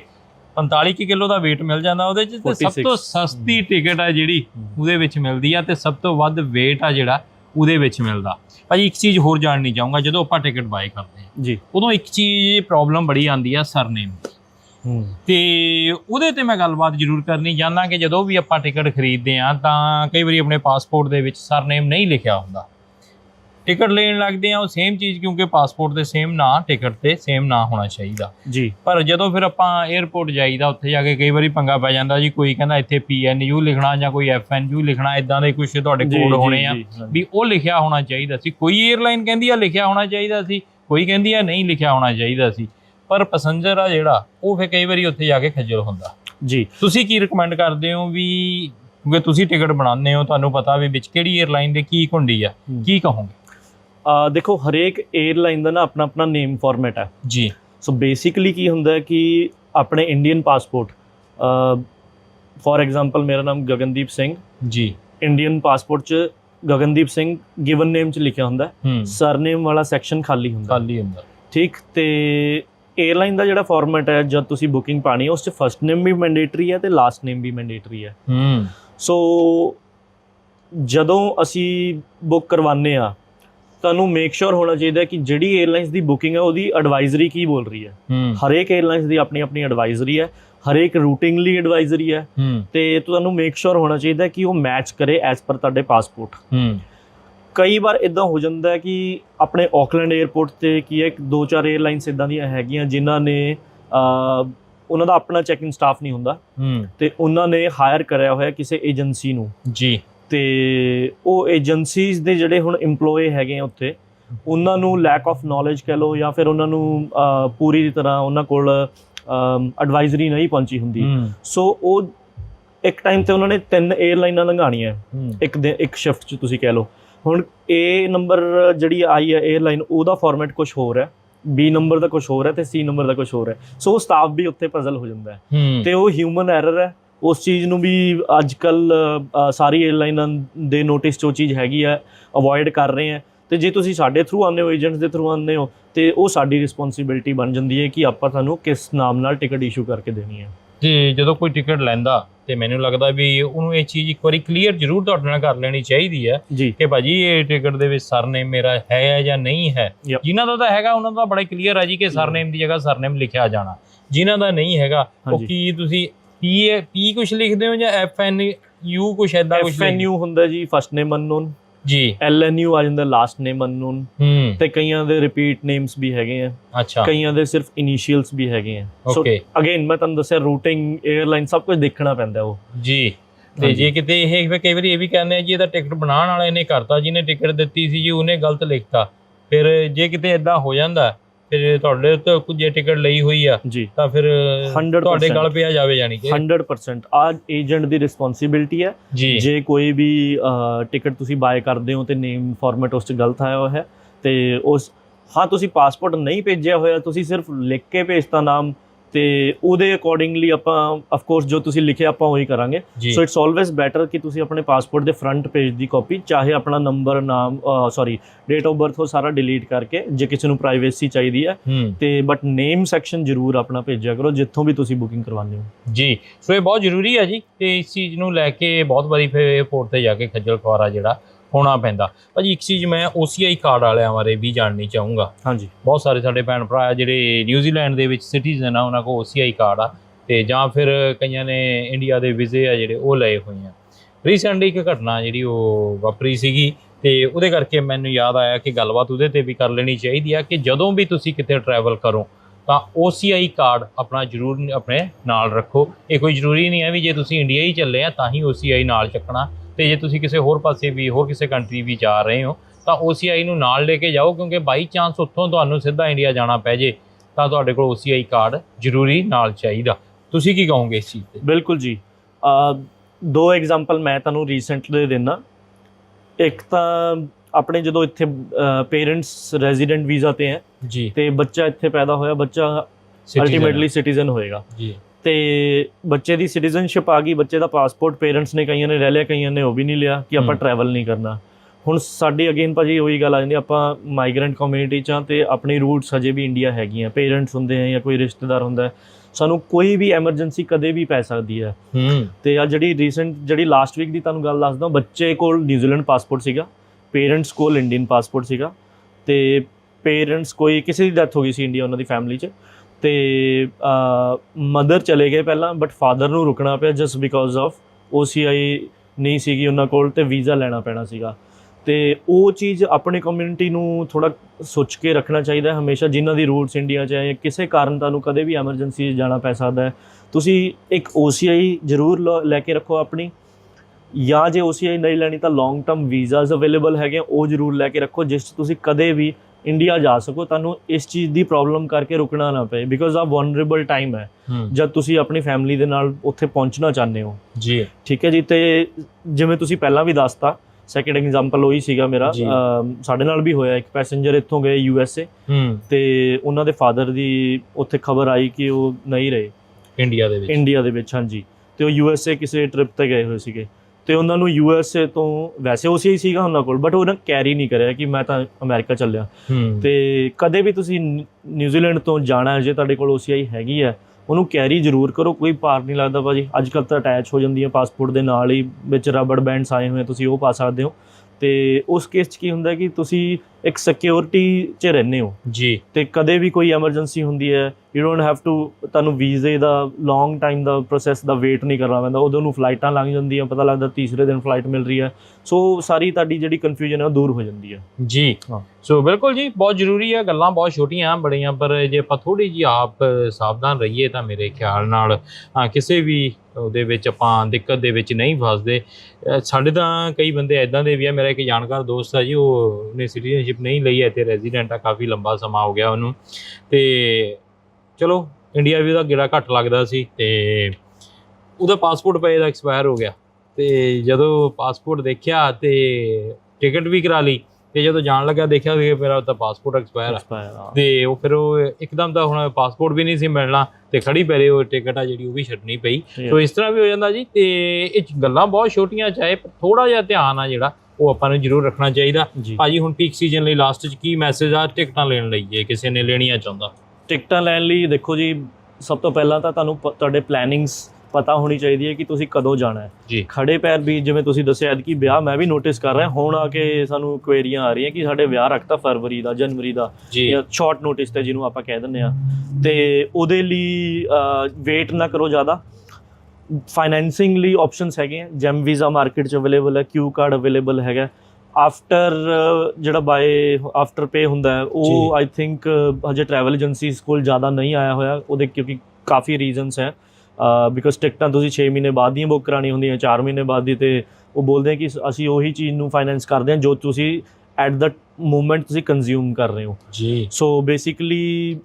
45 ਕੁ ਕਿਲੋ ਦਾ weight ਮਿਲ ਜਾਂਦਾ ਉਹਦੇ 'ਚ ਤੇ ਸਭ 46 ਤੋਂ ਸਸਤੀ ਟਿਕਟ ਆ ਜਿਹੜੀ ਉਹਦੇ ਵਿੱਚ ਮਿਲਦੀ ਆ ਤੇ ਸਭ ਤੋਂ ਵੱਧ weight ਆ ਜਿਹੜਾ ਉਹਦੇ ਵਿੱਚ ਮਿਲਦਾ। ਭਾਜੀ ਇੱਕ ਚੀਜ਼ ਹੋਰ ਜਾਣਨੀ ਚਾਹੂੰਗਾ ਜਦੋਂ ਆਪਾਂ ਟਿਕਟ ਬਾਏ ਕਰਦੇ ਹਾਂ। ਜੀ। ਉਦੋਂ ਇੱਕ ਚੀਜ਼ ਪ੍ਰੋਬਲਮ ਬੜੀ ਆਉਂਦੀ ਆ ਸਰਨੇਮ ਹੂੰ। ਤੇ ਉਹਦੇ ਤੇ ਮੈਂ ਗੱਲਬਾਤ ਜ਼ਰੂਰ ਕਰਨੀ ਚਾਹੁੰਦਾ ਕਿ ਜਦੋਂ ਵੀ ਆਪਾਂ ਟਿਕਟ ਖਰੀਦਦੇ ਆ ਤਾਂ ਕਈ ਵਾਰੀ ਆਪਣੇ ਪਾਸਪੋਰਟ ਦੇ ਵਿੱਚ ਸਰਨੇਮ ਨਹੀਂ ਲਿਖਿਆ ਹੁੰਦਾ। ਟਿਕਟ ਲੈਣ ਲੱਗਦੇ ਆ ਉਹ ਸੇਮ ਚੀਜ਼ ਕਿਉਂਕਿ ਪਾਸਪੋਰਟ ਤੇ ਸੇਮ ਨਾ ਟਿਕਟ ਤੇ ਸੇਮ ਨਾ ਹੋਣਾ ਚਾਹੀਦਾ। ਜੀ। ਪਰ ਜਦੋਂ ਫਿਰ ਆਪਾਂ 에어ਪੋਰਟ ਜਾਈਦਾ ਉੱਥੇ ਜਾ ਕੇ ਕਈ ਵਾਰੀ ਪੰਗਾ ਪੈ ਜਾਂਦਾ ਜੀ ਕੋਈ ਕਹਿੰਦਾ ਇੱਥੇ ਪੀਐਨਯੂ ਲਿਖਣਾ ਜਾਂ ਕੋਈ ਐਫਐਨਯੂ ਲਿਖਣਾ ਇਦਾਂ ਦੇ ਕੁਝ ਤੁਹਾਡੇ ਕੋਲ ਹੋਣੇ ਆ ਵੀ ਉਹ ਲਿਖਿਆ ਹੋਣਾ ਚਾਹੀਦਾ ਸੀ। ਕੋਈ 에ਅਰਲਾਈਨ ਕਹਿੰਦੀ ਆ ਲਿਖਿਆ ਹੋਣਾ ਚਾਹੀਦਾ ਸੀ। ਕੋਈ ਕਹਿੰਦੀ ਆ ਨਹੀਂ ਲਿਖਿਆ ਹੋਣਾ ਚਾਹੀਦਾ ਸੀ। ਪਰ ਪੈਸੰਜਰ ਆ ਜਿਹੜਾ ਉਹ ਫਿਰ ਕਈ ਵਾਰੀ ਉੱਥੇ ਜਾ ਕੇ ਖੱਜਲ ਹੁੰਦਾ। ਜੀ। ਤੁਸੀਂ ਕੀ ਰეკਮੈਂਡ ਕਰਦੇ ਹੋ ਵੀ ਕਿਉਂਕਿ ਤੁਸੀਂ ਟਿਕਟ ਬਣਾਉਂਦੇ ਹੋ ਤੁਹਾਨੂੰ ਪਤਾ ਵੀ ਵਿੱਚ ਕਿਹੜੀ 에ਅਰਲਾਈਨ ਦੇ ਕੀ ਹੁੰਦੀ ਆ ਕੀ ਕਹੋਗੇ? ਦੇਖੋ ਹਰੇਕ 에ਅਰਲਾਈਨ ਦਾ ਨਾ ਆਪਣਾ ਆਪਣਾ ਨੇਮ ਫਾਰਮੈਟ ਹੈ। ਜੀ। ਸੋ ਬੇਸਿਕਲੀ ਕੀ ਹੁੰਦਾ ਹੈ ਕਿ ਆਪਣੇ ਇੰਡੀਅਨ ਪਾਸਪੋਰਟ ਫੋਰ ਐਗਜ਼ਾਮਪਲ ਮੇਰਾ ਨਾਮ ਗਗਨਦੀਪ ਸਿੰਘ। ਜੀ। ਇੰਡੀਅਨ ਪਾਸਪੋਰਟ 'ਚ ਗਗਨਦੀਪ ਸਿੰਘ ਗਿਵਨ ਨੇਮ 'ਚ ਲਿਖਿਆ ਹੁੰਦਾ ਸਰਨੇਮ ਵਾਲਾ ਸੈਕਸ਼ਨ ਖਾਲੀ ਹੁੰਦਾ ਖਾਲੀ ਹੁੰਦਾ। ਠੀਕ? ਤੇ 에ਅਰਲਾਈਨ ਦਾ ਜਿਹੜਾ ਫਾਰਮੈਟ ਹੈ ਜਦ ਤੁਸੀਂ ਬੁਕਿੰਗ ਪਾਣੀ ਹੈ ਉਸ 'ਚ ਫਰਸਟ ਨੇਮ ਵੀ ਮੈਂਡੇਟਰੀ ਹੈ ਤੇ ਲਾਸਟ ਨੇਮ ਵੀ ਮੈਂਡੇਟਰੀ ਹੈ। ਹੂੰ। ਸੋ ਜਦੋਂ ਅਸੀਂ ਬੁੱਕ ਕਰਵਾਉਂਦੇ ਆ ਤੁਹਾਨੂੰ ਮੇਕ ਸ਼ੋਰ ਹੋਣਾ ਚਾਹੀਦਾ ਕਿ ਜਿਹੜੀ 에ਅਰਲਾਈਨਸ ਦੀ ਬੁਕਿੰਗ ਹੈ ਉਹਦੀ ਐਡਵਾਈਜ਼ਰੀ ਕੀ ਬੋਲ ਰਹੀ ਹੈ। ਹਰੇਕ 에ਅਰਲਾਈਨਸ ਦੀ ਆਪਣੀ ਆਪਣੀ ਐਡਵਾਈਜ਼ਰੀ ਹੈ ਹਰੇਕ ਰੂਟਿੰਗ ਲਈ ਐਡਵਾਈਜ਼ਰੀ ਹੈ। ਤੇ ਤੁਹਾਨੂੰ ਮੇਕ ਸ਼ੋਰ ਹੋਣਾ ਚਾਹੀਦਾ ਕਿ ਉਹ ਮੈਚ ਕਰੇ ਐਸ ਪਰ ਤੁਹਾਡੇ ਪਾਸਪੋਰਟ ਕਈ ਵਾਰ ਇਦਾਂ ਹੋ ਜਾਂਦਾ ਹੈ ਕਿ ਆਪਣੇ ਆਕਲੈਂਡ 에ਅਰਪੋਰਟ ਤੇ ਕੀ ਹੈ ਦੋ ਚਾਰ 에ਅਰਲਾਈਨਸ ਇਦਾਂ ਦੀਆਂ ਹੈਗੀਆਂ ਜਿਨ੍ਹਾਂ ਨੇ ਉਹਨਾਂ ਦਾ ਆਪਣਾ ਚੈਕਿੰਗ ਸਟਾਫ ਨਹੀਂ ਹੁੰਦਾ। ਤੇ ਉਹਨਾਂ ਨੇ ਹਾਇਰ ਕਰਿਆ ਹੋਇਆ ਕਿਸੇ ਏਜੰਸੀ ਨੂੰ। ਜੀ। ਤੇ ਉਹ ਏਜੰਸੀਜ਼ ਦੇ ਜਿਹੜੇ ਹੁਣ EMPLOYE ਹੈਗੇ ਆ ਉੱਥੇ ਉਹਨਾਂ ਨੂੰ ਲੈਕ ਆਫ ਨੋਲੇਜ ਕਹ ਲਓ ਜਾਂ ਫਿਰ ਉਹਨਾਂ ਨੂੰ ਪੂਰੀ ਤਰ੍ਹਾਂ ਉਹਨਾਂ ਕੋਲ ਐਡਵਾਈਜ਼ਰੀ ਨਹੀਂ ਪਹੁੰਚੀ ਹੁੰਦੀ। ਸੋ ਉਹ ਇੱਕ ਟਾਈਮ ਤੇ ਉਹਨਾਂ ਨੇ ਤਿੰਨ 에ਅਰਲਾਈਨਾਂ ਲੰਘਾਣੀਆਂ ਇੱਕ ਦਿਨ ਇੱਕ ਸ਼ਿਫਟ 'ਚ ਤੁਸੀਂ ਕਹਿ ਲਓ। ਹੁਣ A ਨੰਬਰ ਜਿਹੜੀ ਆਈ ਹੈ 에ਅਰਲਾਈਨ ਉਹਦਾ ਫਾਰਮੈਟ ਕੁਝ ਹੋਰ ਹੈ। B ਨੰਬਰ ਦਾ ਕੁਝ ਹੋਰ ਹੈ ਤੇ C ਨੰਬਰ ਦਾ ਕੁਝ ਹੋਰ ਹੈ। ਸੋ ਸਟਾਫ ਵੀ ਉੱਥੇ ਪਜ਼ਲ ਹੋ ਜਾਂਦਾ ਹੂੰ। ਤੇ ਉਹ ਹਿਊਮਨ ਐਰਰ ਹੈ। ਉਸ ਚੀਜ਼ ਨੂੰ ਵੀ ਅੱਜ ਕੱਲ ਸਾਰੀ 에ਅਰਲਾਈਨਾਂ ਦੇ ਨੋਟਿਸ 'ਚ ਉਹ ਚੀਜ਼ ਹੈਗੀ ਹੈ ਅਵੋਇਡ ਕਰ ਰਹੇ ਹੈ ਤੇ ਜੇ ਤੁਸੀਂ ਸਾਡੇ ਥਰੂ ਆਉਂਦੇ ਹੋ ਏਜੰਟਸ ਦੇ ਥਰੂ ਆਉਂਦੇ ਹੋ ਤੇ ਉਹ ਸਾਡੀ ਰਿਸਪੌਂਸਿਬਿਲਟੀ ਬਣ ਜਾਂਦੀ ਹੈ ਕਿ ਆਪਾਂ ਤੁਹਾਨੂੰ ਕਿਸ ਨਾਮ ਨਾਲ ਟਿਕਟ ਇਸ਼ੂ ਕਰਕੇ ਦੇਣੀ ਹੈ। ਤੇ ਜਦੋਂ ਕੋਈ ਟਿਕਟ ਲੈਂਦਾ ਤੇ ਮੈਨੂੰ ਲੱਗਦਾ ਵੀ ਉਹਨੂੰ ਇਹ ਚੀਜ਼ ਇੱਕ ਵਾਰੀ ਕਲੀਅਰ ਜ਼ਰੂਰ ਤੁਹਾਡੇ ਨਾਲ ਕਰ ਲੈਣੀ ਚਾਹੀਦੀ ਹੈ ਜੀ। ਕਿ ਭਾਜੀ ਇਹ ਟਿਕਟ ਦੇ ਵਿੱਚ ਸਰਨੇਮ ਮੇਰਾ ਹੈ ਜਾਂ ਨਹੀਂ ਹੈ. ਜਿਨ੍ਹਾਂ ਦਾ ਤਾਂ ਹੈਗਾ ਉਹਨਾਂ ਦਾ ਬੜਾ ਕਲੀਅਰ ਹੈ ਜੀ ਕਿ ਸਰਨੇਮ ਦੀ ਜਗ੍ਹਾ ਸਰਨੇਮ ਲਿਖਿਆ ਜਾਣਾ। ਜਿਨ੍ਹਾਂ ਦਾ ਨਹੀਂ ਹੈਗਾ ਉਹ। ਕੀ ਤੁਸੀਂ ਪੀ ਪੀ ਕੁਝ ਲਿਖਦੇ ਹੋ ਜਾਂ ਐਫ ਐਨ ਯੂ ਕੁਝ ਐਦਾਂ ਕੁਝ ਐਫਐਨਯੂ ਹੁੰਦਾ ਜੀ ਫਸਟ ਨੇਮ ਅਨਨੋਨ ਜੀ। ਐਲਐਨਯੂ ਆ ਜਾਂਦਾ ਲਾਸਟ ਨੇਮ ਅਨਨੋਨ ਹੂੰ। ਤੇ ਕਈਆਂ ਦੇ ਰਿਪੀਟ ਨੇਮਸ ਵੀ ਹੈਗੇ ਆ। ਅੱਛਾ। ਕਈਆਂ ਦੇ ਸਿਰਫ ਇਨੀਸ਼ੀਅਲਸ ਵੀ ਹੈਗੇ ਆ। ਸੋ ਅਗੇਨ ਮੈਂ ਤੁਹਾਨੂੰ ਦੱਸਿਆ ਰੂਟਿੰਗ 에ਅਰਲਾਈਨ ਸਭ ਕੁਝ ਦੇਖਣਾ ਪੈਂਦਾ ਉਹ। ਜੀ। ਤੇ। ਜੇ ਕਿਤੇ ਇਹ ਕਈ ਵਾਰੀ ਇਹ ਵੀ ਕਹਿੰਦੇ ਆ ਜੀ ਇਹਦਾ ਟਿਕਟ ਬਣਾਉਣ ਵਾਲੇ ਨੇ ਕਰਤਾ ਜਿਹਨੇ ਟਿਕਟ ਦਿੱਤੀ ਸੀ ਜੀ ਉਹਨੇ ਗਲਤ ਲਿਖਤਾ। ਫਿਰ ਜੇ ਕਿਤੇ ਇਦਾਂ ਹੋ ਜਾਂਦਾ ਫਿਰ ਤੁਹਾਡੇ ਤੋਂ ਕੁਝ ਜੇ ਟਿਕਟ ਲਈ ਹੋਈ ਆ ਜੀ। ਤਾਂ ਫਿਰ 100% ਤੁਹਾਡੇ ਗਲ ਪਿਆ ਜਾਵੇ ਜਾਨੀ ਕਿ। 100% ਆ ਏਜੰਟ ਦੀ ਰਿਸਪੌਂਸਿਬਿਲਟੀ ਹੈ। ਜੀ। ਜੇ ਕੋਈ ਵੀ ਟਿਕਟ ਤੁਸੀਂ ਬਾਏ ਕਰਦੇ ਹੋ ਤੇ ਨੇਮ ਫਾਰਮੈਟ ਉਸ 'ਚ ਗਲਤ ਆਇਆ ਹੋਇਆ ਹੈ ਤੇ ਉਸ ਹਾਂ ਤੁਸੀਂ ਪਾਸਪੋਰਟ ਨਹੀਂ ਭੇਜਿਆ ਹੋਇਆ ਤੁਸੀਂ ਸਿਰਫ ਲਿਖ ਕੇ ਭੇਜਤਾ ਨਾਮ ਤੇ ਉਹਦੇ ਅਕੋਰਡਿੰਗਲੀ ਆਪਾਂ ਆਫ ਕੋਰਸ ਜੋ ਤੁਸੀਂ ਲਿਖਿਆ ਆਪਾਂ ਉਹੀ ਕਰਾਂਗੇ। ਸੋ ਇਟਸ ਆਲਵੇਸ ਬੈਟਰ ਕਿ ਤੁਸੀਂ ਆਪਣੇ ਪਾਸਪੋਰਟ ਦੇ ਫਰੰਟ ਪੇਜ ਦੀ ਕਾਪੀ ਚਾਹੇ ਆਪਣਾ ਨੰਬਰ ਨਾਮ ਸੌਰੀ ਡੇਟ ਆਫ ਬਰਥ ਉਹ ਸਾਰਾ ਡਿਲੀਟ ਕਰਕੇ ਜੇ ਕਿਸੇ ਨੂੰ ਪ੍ਰਾਈਵੇਸੀ ਚਾਹੀਦੀ ਹੈ। ਤੇ ਬਟ ਨੇਮ ਸੈਕਸ਼ਨ ਜ਼ਰੂਰ ਆਪਣਾ ਭੇਜਿਆ ਕਰੋ ਜਿੱਥੋਂ ਵੀ ਤੁਸੀਂ ਬੁਕਿੰਗ ਕਰਵਾਉਂਦੇ ਹੋ। ਜੀ। ਸੋ ਇਹ ਬਹੁਤ ਜ਼ਰੂਰੀ ਹੈ ਜੀ ਤੇ ਇਸ ਚੀਜ਼ ਨੂੰ ਲੈ ਕੇ ਬਹੁਤ ਵਾਰੀ ਫਿਰ 에어ਪੋਰਟ ਤੇ ਜਾ ਕੇ ਖੱਜਲ ਖੁਆਰਾ ਜਿਹੜਾ ਹੋਣਾ ਪੈਂਦਾ। ਭਾਜੀ ਇੱਕ ਚੀਜ਼ ਮੈਂ OCI ਕਾਰਡ ਵਾਲਿਆਂ ਬਾਰੇ ਵੀ ਜਾਣਨੀ ਚਾਹੂੰਗਾ। ਹਾਂਜੀ। ਬਹੁਤ ਸਾਰੇ ਸਾਡੇ ਭੈਣ ਭਰਾ ਆ ਜਿਹੜੇ ਨਿਊਜ਼ੀਲੈਂਡ ਦੇ ਵਿੱਚ ਸਿਟੀਜ਼ਨ ਆ ਉਹਨਾਂ ਕੋਲ OCI ਕਾਰਡ ਆ। ਤੇ ਜਾਂ ਫਿਰ ਕਈਆਂ ਨੇ ਇੰਡੀਆ ਦੇ ਵੀਜ਼ੇ ਆ ਜਿਹੜੇ ਉਹ ਲਏ ਹੋਏ ਆ। ਰੀਸੈਂਟਲੀ ਇੱਕ ਘਟਨਾ ਜਿਹੜੀ ਉਹ ਵਾਪਰੀ ਸੀਗੀ ਤੇ ਉਹਦੇ ਕਰਕੇ ਮੈਨੂੰ ਯਾਦ ਆਇਆ ਕਿ ਗੱਲਬਾਤ ਉਹਦੇ ਤੇ ਵੀ ਕਰ ਲੈਣੀ ਚਾਹੀਦੀ ਆ ਕਿ ਜਦੋਂ ਵੀ ਤੁਸੀਂ ਕਿਤੇ ਟਰੈਵਲ ਕਰੋ ਤਾਂ OCI ਕਾਰਡ ਆਪਣਾ ਜ਼ਰੂਰ ਆਪਣੇ ਨਾਲ ਰੱਖੋ। ਇਹ ਕੋਈ ਜ਼ਰੂਰੀ ਨਹੀਂ ਹੈ ਵੀ ਜੇ ਤੁਸੀਂ ਇੰਡੀਆ ਹੀ ਚੱਲੇ ਆ ਤਾਂ ਹੀ OCI ਨਾਲ ਚੱਕਣਾ। ਤੇ ਜੇ ਤੁਸੀਂ ਕਿਸੇ ਹੋਰ ਪਾਸੇ ਵੀ ਹੋਰ ਕਿਸੇ ਕੰਟਰੀ ਵੀ ਜਾ ਰਹੇ ਹੋ ਤਾਂ OCI ਨੂੰ ਨਾਲ ਲੈ ਕੇ ਜਾਓ ਕਿਉਂਕਿ ਬਾਈ ਚਾਂਸ ਉੱਥੋਂ ਤੁਹਾਨੂੰ ਸਿੱਧਾ ਇੰਡੀਆ ਜਾਣਾ ਪੈ ਜੇ ਤਾਂ ਤੁਹਾਡੇ ਕੋਲ OCI ਕਾਰਡ ਜ਼ਰੂਰੀ ਨਾਲ ਚਾਹੀਦਾ। ਤੁਸੀਂ ਕੀ ਕਹੋਗੇ ਇਸ ਚੀਜ਼ ਤੇ? ਬਿਲਕੁਲ ਜੀ। ਦੋ ਐਗਜ਼ਾਮਪਲ ਮੈਂ ਤੁਹਾਨੂੰ ਰੀਸੈਂਟ ਦੇ ਦੇਣਾ ਇੱਕ ਤਾਂ ਆਪਣੇ ਜਦੋਂ ਇੱਥੇ ਪੇਰੈਂਟਸ ਰੈਜ਼ੀਡੈਂਟ ਵੀਜ਼ਾ ਤੇ ਹੈ ਜੀ। ਤੇ ਬੱਚਾ ਇੱਥੇ ਪੈਦਾ ਹੋਇਆ ਬੱਚਾ ਅਲਟੀਮੇਟਲੀ ਸਿਟੀਜ਼ਨ ਹੋਏਗਾ। ਜੀ। ਤੇ ਬੱਚੇ ਦੀ ਸਿਟੀਜ਼ਨਸ਼ਿਪ ਆ ਗਈ ਬੱਚੇ ਦਾ ਪਾਸਪੋਰਟ ਪੇਰੈਂਟਸ ਨੇ ਕਈਆਂ ਨੇ ਲੈ ਲਿਆ ਕਈਆਂ ਨੇ ਉਹ ਵੀ ਨਹੀਂ ਲਿਆ ਕਿ ਆਪਾਂ। ਟਰੈਵਲ ਨਹੀਂ ਕਰਨਾ। ਹੁਣ ਸਾਡੀ ਅਗੇਨ ਭਾਜੀ ਉਹੀ ਗੱਲ ਆ ਜਾਂਦੀ ਆਪਾਂ ਮਾਈਗ੍ਰੈਂਟ ਕਮਿਊਨਿਟੀ ਚ ਤੇ ਆਪਣੀ ਰੂਟਸ ਹਜੇ ਵੀ ਇੰਡੀਆ ਹੈਗੀਆਂ। ਪੇਰੈਂਟਸ ਹੁੰਦੇ ਆ ਜਾਂ ਕੋਈ ਰਿਸ਼ਤੇਦਾਰ ਹੁੰਦਾ ਸਾਨੂੰ ਕੋਈ ਵੀ ਐਮਰਜੈਂਸੀ ਕਦੇ ਵੀ ਪੈ ਸਕਦੀ ਹੂੰ। ਤੇ ਆ ਜਿਹੜੀ ਰੀਸੈਂਟ ਜਿਹੜੀ ਲਾਸਟ ਵੀਕ ਦੀ ਤੁਹਾਨੂੰ ਗੱਲ ਦੱਸਦਾ ਬੱਚੇ ਕੋਲ ਨਿਊਜ਼ੀਲੈਂਡ ਪਾਸਪੋਰਟ ਸੀਗਾ ਪੇਰੈਂਟਸ ਕੋਲ ਇੰਡੀਅਨ ਪਾਸਪੋਰਟ ਸੀਗਾ ਤੇ ਪੇਰੈਂਟਸ ਕੋਈ ਕਿਸੇ ਦੀ ਡੈਥ ਹੋ ਗਈ ਸੀ ਇੰਡੀਆ ਉਹਨਾਂ ਦੀ ਫੈਮਿਲੀ 'ਚ ਤੇ ਮਦਰ ਚਲੇ ਗਏ ਪਹਿਲਾਂ ਬਟ ਫਾਦਰ ਨੂੰ ਰੁਕਣਾ ਪਿਆ ਜਸਟ ਬਿਕੋਜ਼ ਆਫ OCI ਨਹੀਂ ਸੀਗੀ ਉਹਨਾਂ ਕੋਲ ਤੇ ਵੀਜ਼ਾ ਲੈਣਾ ਪੈਣਾ ਸੀਗਾ। ਤੇ ਉਹ ਚੀਜ਼ ਆਪਣੇ ਕਮਿਊਨਿਟੀ ਨੂੰ ਥੋੜਾ ਸੋਚ ਕੇ ਰੱਖਣਾ ਚਾਹੀਦਾ ਹੈ ਹਮੇਸ਼ਾ, ਜਿਨ੍ਹਾਂ ਦੀ ਰੂਟਸ ਇੰਡੀਆ 'ਚ ਹੈ ਜਾਂ ਕਿਸੇ ਕਾਰਨ ਤੁਹਾਨੂੰ ਕਦੇ ਵੀ ਐਮਰਜੈਂਸੀ ਜਾਣਾ ਪੈ ਸਕਦਾ ਹੈ। ਤੁਸੀਂ ਇੱਕ OCI ਜ਼ਰੂਰ ਲ- ਲੈ ਕੇ ਰੱਖੋ ਆਪਣੀ। ਜਾਂ ਜੇ OCI ਨਹੀਂ ਲੈਣੀ ਤਾਂ ਲੌਂਗ ਟਰਮ ਵੀਜ਼ਾਸ ਅਵੇਲੇਬਲ ਹੈਗੇ ਉਹ ਜ਼ਰੂਰ ਲੈ ਕੇ ਰੱਖੋ, ਜਿਸ 'ਚ ਤੁਸੀਂ ਕਦੇ ਵੀ ਇੰਡੀਆ ਜਾ ਸਕੋ ਤੁਹਾਨੂੰ ਇਸ ਚੀਜ਼ ਦੀ ਪ੍ਰੋਬਲਮ ਕਰਕੇ ਰੁਕਣਾ ਨਾ ਪਏ ਬਿਕੋਜ਼ ਆ ਵਨਰੇਬਲ ਟਾਈਮ ਹੈ। ਜਦ ਤੁਸੀਂ ਆਪਣੀ ਫੈਮਿਲੀ ਦੇ ਨਾਲ ਉੱਥੇ ਪਹੁੰਚਣਾ ਚਾਹੁੰਦੇ ਹੋ। ਜੀ। ਠੀਕ ਹੈ ਜੀ ਤੇ ਜਿਵੇਂ ਤੁਸੀਂ ਪਹਿਲਾਂ ਵੀ ਦੱਸਤਾ ਸੈਕਿੰਡ ਐਗਜ਼ਾਮਪਲ ਉਹੀ ਸੀਗਾ ਮੇਰਾ ਸਾਡੇ ਨਾਲ ਵੀ ਹੋਇਆ ਇੱਕ ਪੈਸੇਂਜਰ ਇੱਥੋਂ ਗਏ ਯੂ ਐਸ ਏ ਤੇ ਉਹਨਾਂ ਦੇ ਫਾਦਰ ਦੀ ਉੱਥੇ ਖਬਰ ਆਈ ਕਿ ਉਹ ਨਹੀਂ ਰਹੇ। ਇੰਡੀਆ ਦੇ ਵਿੱਚ। ਇੰਡੀਆ ਦੇ ਵਿੱਚ ਹਾਂਜੀ। ਤੇ ਉਹ ਯੂ ਐਸ ਏ ਕਿਸੇ ਟ੍ਰਿਪ ਤੇ ਗਏ ਹੋਏ ਸੀਗੇ। ਤੇ ਉਹਨਾਂ ਨੂੰ ਯੂ ਐਸ ਏ ਤੋਂ ਵੈਸੇ ਉਹ ਸੀ ਸੀਗਾ ਉਹਨਾਂ ਕੋਲ ਬਟ ਉਹਨਾਂ ਕੈਰੀ ਨਹੀਂ ਕਰਿਆ ਕਿ ਮੈਂ ਤਾਂ ਅਮਰੀਕਾ ਚੱਲਿਆ। ਹੂੰ। ਤੇ ਕਦੇ ਵੀ ਤੁਸੀਂ ਨਿਊਜ਼ੀਲੈਂਡ ਤੋਂ ਜਾਣਾ ਹੈ ਜੇ ਤੁਹਾਡੇ ਕੋਲ OCI ਹੈਗੀ ਹੈ ਉਹਨੂੰ ਕੈਰੀ ਜ਼ਰੂਰ ਕਰੋ ਕੋਈ ਭਾਰ ਨਹੀਂ ਲੱਗਦਾ ਭਾਜੀ। ਅੱਜ ਕੱਲ੍ਹ ਤਾਂ ਅਟੈਚ ਹੋ ਜਾਂਦੀਆਂ ਪਾਸਪੋਰਟ ਦੇ ਨਾਲ ਹੀ ਵਿੱਚ ਰਬੜ ਬੈਂਡਸ ਆਏ ਹੋਏ ਤੁਸੀਂ ਉਹ ਪਾ ਸਕਦੇ ਹੋ। ਤੇ ਉਸ ਕੇਸ 'ਚ ਕੀ ਹੁੰਦਾ ਕਿ ਤੁਸੀਂ ਇੱਕ ਸਿਕਿਉਰਿਟੀ 'ਚ ਰਹਿੰਦੇ ਹੋ। ਜੀ। ਤੇ ਕਦੇ ਵੀ ਕੋਈ ਐਮਰਜੈਂਸੀ ਹੁੰਦੀ ਹੈ ਯੂ ਡੋਨਟ ਹੈਵ ਟੂ ਤੁਹਾਨੂੰ ਵੀਜ਼ੇ ਦਾ ਲੌਂਗ ਟਾਈਮ ਦਾ ਪ੍ਰੋਸੈਸ ਦਾ ਵੇਟ ਨਹੀਂ ਕਰਨਾ ਪੈਂਦਾ। ਉਦੋਂ ਨੂੰ ਫਲਾਈਟਾਂ ਲੰਘ ਜਾਂਦੀਆਂ ਪਤਾ ਲੱਗਦਾ ਤੀਸਰੇ ਦਿਨ ਫਲਾਈਟ ਮਿਲ ਰਹੀ ਹੈ। ਸੋ ਸਾਰੀ ਤੁਹਾਡੀ ਜਿਹੜੀ ਕਨਫਿਊਜ਼ਨ ਹੈ ਉਹ ਦੂਰ ਹੋ ਜਾਂਦੀ ਹੈ। ਜੀ। ਹਾਂ। ਸੋ ਬਿਲਕੁਲ ਜੀ ਬਹੁਤ ਜ਼ਰੂਰੀ ਹੈ ਗੱਲਾਂ ਬਹੁਤ ਛੋਟੀਆਂ ਬੜੀਆਂ ਪਰ ਜੇ ਆਪਾਂ ਥੋੜੀ ਜੀ ਆਪ ਸਾਵਧਾਨ ਰਹੀਏ ਤਾਂ ਮੇਰੇ ਖਿਆਲ ਨਾਲ ਕਿਸੇ ਵੀ ਉਹਦੇ ਵਿੱਚ ਆਪਾਂ ਦਿੱਕਤ ਦੇ ਵਿੱਚ ਨਹੀਂ ਫਸਦੇ। ਸਾਡੇ ਤਾਂ ਕਈ ਬੰਦੇ ਐਦਾਂ ਦੇ ਵੀ ਆ, ਮੇਰਾ ਇੱਕ ਜਾਣਕਾਰ ਦੋਸਤ ਆ ਜੀ, ਉਹ ਨੇ ਸਿਟੀਜ਼ਨਸ਼ਿਪ ਨਹੀਂ ਲਈ ਹੈ ਇੱਥੇ ਰੈਜ਼ੀਡੈਂਟ ਆ, ਕਾਫੀ ਲੰਬਾ ਸਮਾਂ ਹੋ ਗਿਆ ਉਹਨੂੰ। ਤੇ ਚਲੋ ਇੰਡੀਆ ਵੀ ਉਹਦਾ ਗੇੜਾ ਘੱਟ ਲੱਗਦਾ ਸੀ ਤੇ ਉਹਦਾ ਪਾਸਪੋਰਟ ਪਏ ਦਾ ਐਕਸਪਾਇਰ ਹੋ ਗਿਆ। ਤੇ ਜਦੋਂ ਪਾਸਪੋਰਟ ਦੇਖਿਆ ਤੇ ਟਿਕਟ ਵੀ ਕਰਾ ਲਈ। ਤੇ ਜਦੋਂ ਜਾਣ ਲੱਗਾ ਦੇਖਿਆ ਕਿ ਮੇਰਾ ਤਾਂ ਪਾਸਪੋਰਟ ਐਕਸਪਾਇਰ ਆ। ਤੇ ਉਹ ਫਿਰ ਉਹ ਇੱਕਦਮ ਤਾਂ ਹੁਣ ਪਾਸਪੋਰਟ ਵੀ ਨਹੀਂ ਸੀ ਮਿਲਣਾ ਤੇ ਖੜੀ ਪੈ ਰਹੀ ਉਹ ਟਿਕਟ ਆ ਜਿਹੜੀ ਉਹ ਵੀ ਛੱਡਣੀ ਪਈ। ਸੋ ਇਸ ਤਰ੍ਹਾਂ ਵੀ ਹੋ ਜਾਂਦਾ ਜੀ ਤੇ ਇਹ ਗੱਲਾਂ ਬਹੁਤ ਛੋਟੀਆਂ ਚਾਹੇ ਥੋੜਾ ਜਿਹਾ ਧਿਆਨ ਆ ਜਿਹੜਾ ਉਹ ਆਪਾਂ ਨੂੰ ਜ਼ਰੂਰ ਰੱਖਣਾ ਚਾਹੀਦਾ। ਭਾਜੀ ਹੁਣ ਪੀਕ ਸੀਜ਼ਨ ਲਈ ਲਾਸਟ 'ਚ ਕੀ ਮੈਸੇਜ ਆ? ਟਿਕਟਾਂ ਲੈਣ ਲਈ ਜੇ ਕਿਸੇ ਨੇ ਲੈਣੀਆਂ ਚਾਹੁੰਦਾ। ਟਿਕਟਾਂ ਲੈਣ ਲਈ ਦੇਖੋ ਜੀ ਸਭ ਤੋਂ ਪਹਿਲਾਂ ਤਾਂ ਤੁਹਾਨੂੰ ਤੁਹਾਡੇ ਪਲੈਨਿੰਗਸ ਪਤਾ ਹੋਣੀ ਚਾਹੀਦੀ ਹੈ ਕਿ ਤੁਸੀਂ ਕਦੋਂ ਜਾਣਾ ਹੈ। ਖੜੇ ਪੈਰ ਵੀ ਜਿਵੇਂ ਤੁਸੀਂ ਦੱਸਿਆ ਕਿ ਵਿਆਹ ਮੈਂ ਵੀ ਨੋਟਿਸ ਕਰ ਰਿਹਾ ਹੁਣ ਆ ਕੇ ਸਾਨੂੰ ਕੁਐਰੀਆਂ ਆ ਰਹੀਆਂ ਕਿ ਸਾਡੇ ਵਿਆਹ ਰੱਖਤਾ ਫਰਵਰੀ ਦਾ ਜਨਵਰੀ ਦਾ ਜੀ। ਸ਼ਾਰਟ ਨੋਟਿਸ ਤੇ ਜਿਹਨੂੰ ਆਪਾਂ ਕਹਿ ਦਿੰਦੇ ਆ ਤੇ ਉਹਦੇ ਲਈ ਵੇਟ ਨਾ ਕਰੋ ਜ਼ਿਆਦਾ। ਫਾਈਨੈਂਸਿੰਗ ਲਈ ਆਪਸ਼ਨਸ ਹੈਗੇ ਆ ਜੈਮ ਵੀਜ਼ਾ ਮਾਰਕੀਟ 'ਚ ਅਵੇਲੇਬਲ ਹੈ ਕਿਊ ਕਾਰਡ ਅਵੇਲੇਬਲ ਹੈਗਾ। ਆਫਟਰ ਜਿਹੜਾ ਬਾਏ ਆਫਟਰ ਪੇ ਹੁੰਦਾ ਹੈ। ਉਹ ਆਈ ਥਿੰਕ ਹਜੇ ਟਰੈਵਲ ਏਜੰਸੀਜ਼ ਕੋਲ ਜ਼ਿਆਦਾ ਨਹੀਂ ਆਇਆ ਹੋਇਆ ਉਹਦੇ ਕਿਉਂਕਿ ਕਾਫੀ ਰੀਜ਼ਨਸ ਹੈ। ਬਿਕਾਜ਼ ਟਿਕਟਾਂ ਤੁਸੀਂ 6 ਮਹੀਨੇ ਬਾਅਦ ਦੀਆਂ ਬੁੱਕ ਕਰਾਣੀ ਹੁੰਦੀਆਂ 4 ਮਹੀਨੇ ਬਾਅਦ ਦੀ ਤੇ ਉਹ ਬੋਲਦੇ ਆ ਕਿ ਅਸੀਂ ਉਹੀ ਚੀਜ਼ ਨੂੰ ਫਾਈਨੈਂਸ ਕਰਦੇ ਹਾਂ ਜੋ ਤੁਸੀਂ ਐਟ ਦਾ ਮੂਮੈਂਟ ਤੁਸੀਂ ਕੰਜ਼ਿਊਮ ਕਰ ਰਹੇ ਹੋ। ਜੀ। ਸੋ ਬੇਸਿਕਲੀ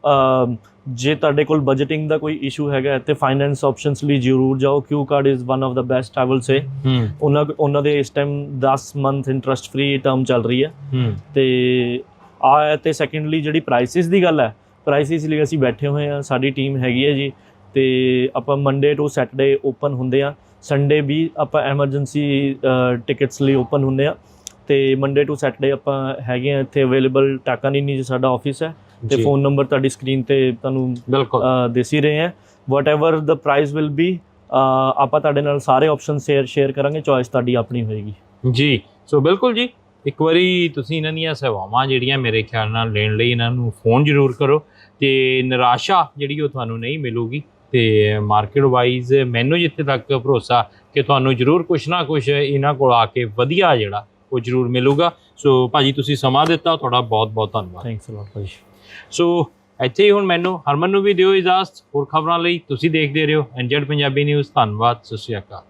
ਜੇ ਤੁਹਾਡੇ ਕੋਲ ਬਜਟਿੰਗ ਦਾ ਕੋਈ ਇਸ਼ੂ ਹੈਗਾ ਤੇ ਫਾਈਨੈਂਸ ਆਪਸ਼ਨਸ ਲਈ ਜ਼ਰੂਰ ਜਾਓ। Q card is one of the best I will say ਉਹਨਾਂ ਉਹਨਾਂ ਦੇ ਇਸ time 10 month interest free term ਚੱਲ ਰਹੀ ਹੈ। ਤੇ ਆ ਤੇ ਸੈਕੰਡਲੀ ਜਿਹੜੀ ਪ੍ਰਾਈਸਿਸ ਦੀ ਗੱਲ ਹੈ ਪ੍ਰਾਈਸਿਸ ਲਈ ਅਸੀਂ ਬੈਠੇ ਹੋਏ ਆ ਸਾਡੀ ਟੀਮ ਹੈਗੀ ਹੈ ਜੀ। ਤੇ ਆਪਾਂ ਮੰਡੇ ਟੂ ਸੈਟਰਡੇ ਓਪਨ ਹੁੰਦੇ ਆ। ਸੰਡੇ ਵੀ ਆਪਾਂ ਐਮਰਜੈਂਸੀ ਟਿਕਟਸ ਲਈ ਓਪਨ ਹੁੰਦੇ ਆ। ਤੇ ਮੰਡੇ ਟੂ ਸੈਟਰਡੇ ਆਪਾਂ ਹੈਗੇ ਆ ਇੱਥੇ ਅਵੇਲੇਬਲ ਟਾਕਾਨੀਨੀ 'ਚ ਸਾਡਾ ਆਫਿਸ ਹੈ। ਤੇ ਜੀ, ਫੋਨ ਨੰਬਰ ਤੁਹਾਡੀ ਸਕਰੀਨ ਤੇ ਤੁਹਾਨੂੰ ਦਿਸ ਰਹੇ ਹੈ whatever the price will be ਆਪਾਂ ਤੁਹਾਡੇ ਨਾਲ ਸਾਰੇ ਆਪਸ਼ਨ ਸ਼ੇਅਰ ਸ਼ੇਅਰ ਕਰਾਂਗੇ। ਚੋਇਸ ਤੁਹਾਡੀ ਆਪਣੀ ਹੋਏਗੀ। ਜੀ। ਸੋ ਬਿਲਕੁਲ ਜੀ। ਇੱਕ ਵਾਰੀ ਤੁਸੀਂ ਇਹਨਾਂ ਦੀਆਂ ਸੇਵਾਵਾਂ ਜਿਹੜੀਆਂ ਮੇਰੇ ਖਿਆਲ ਨਾਲ ਲੈਣ ਲਈ ਇਹਨਾਂ ਨੂੰ ਫੋਨ ਜ਼ਰੂਰ ਕਰੋ। ਤੇ ਨਿਰਾਸ਼ਾ ਜਿਹੜੀ ਉਹ ਤੁਹਾਨੂੰ ਨਹੀਂ ਮਿਲੂਗੀ। ਤੇ ਮਾਰਕੀਟ ਵਾਈਜ਼ ਮੈਨੂੰ ਜਿੱਥੇ ਤੱਕ ਭਰੋਸਾ ਕਿ ਤੁਹਾਨੂੰ ਜ਼ਰੂਰ ਕੁਛ ਨਾ ਕੁਛ ਇਹਨਾਂ ਕੋਲ ਆ ਕੇ ਵਧੀਆ ਜਿਹੜਾ ਉਹ ਜ਼ਰੂਰ ਮਿਲੂਗਾ। ਸੋ ਭਾਜੀ ਤੁਸੀਂ ਸਮਾਂ ਦਿੱਤਾ ਤੁਹਾਡਾ ਬਹੁਤ ਬਹੁਤ ਧੰਨਵਾਦ। ਥੈਂਕਸ ਅ ਲੋਟ ਭਾਜੀ। ਸੋ ਇੱਥੇ ਹੀ ਹੁਣ ਮੈਨੂੰ ਹਰਮਨ ਨੂੰ ਵੀ ਦਿਓ ਇਜਾਜ਼ਤ। ਹੋਰ ਖਬਰਾਂ ਲਈ ਤੁਸੀਂ ਦੇਖਦੇ ਰਹੋ। ਐਨਜੈਡ ਪੰਜਾਬੀ ਨਿਊਜ਼ ਧੰਨਵਾਦ। ਸਤਿ ਸ਼੍ਰੀ ਅਕਾਲ।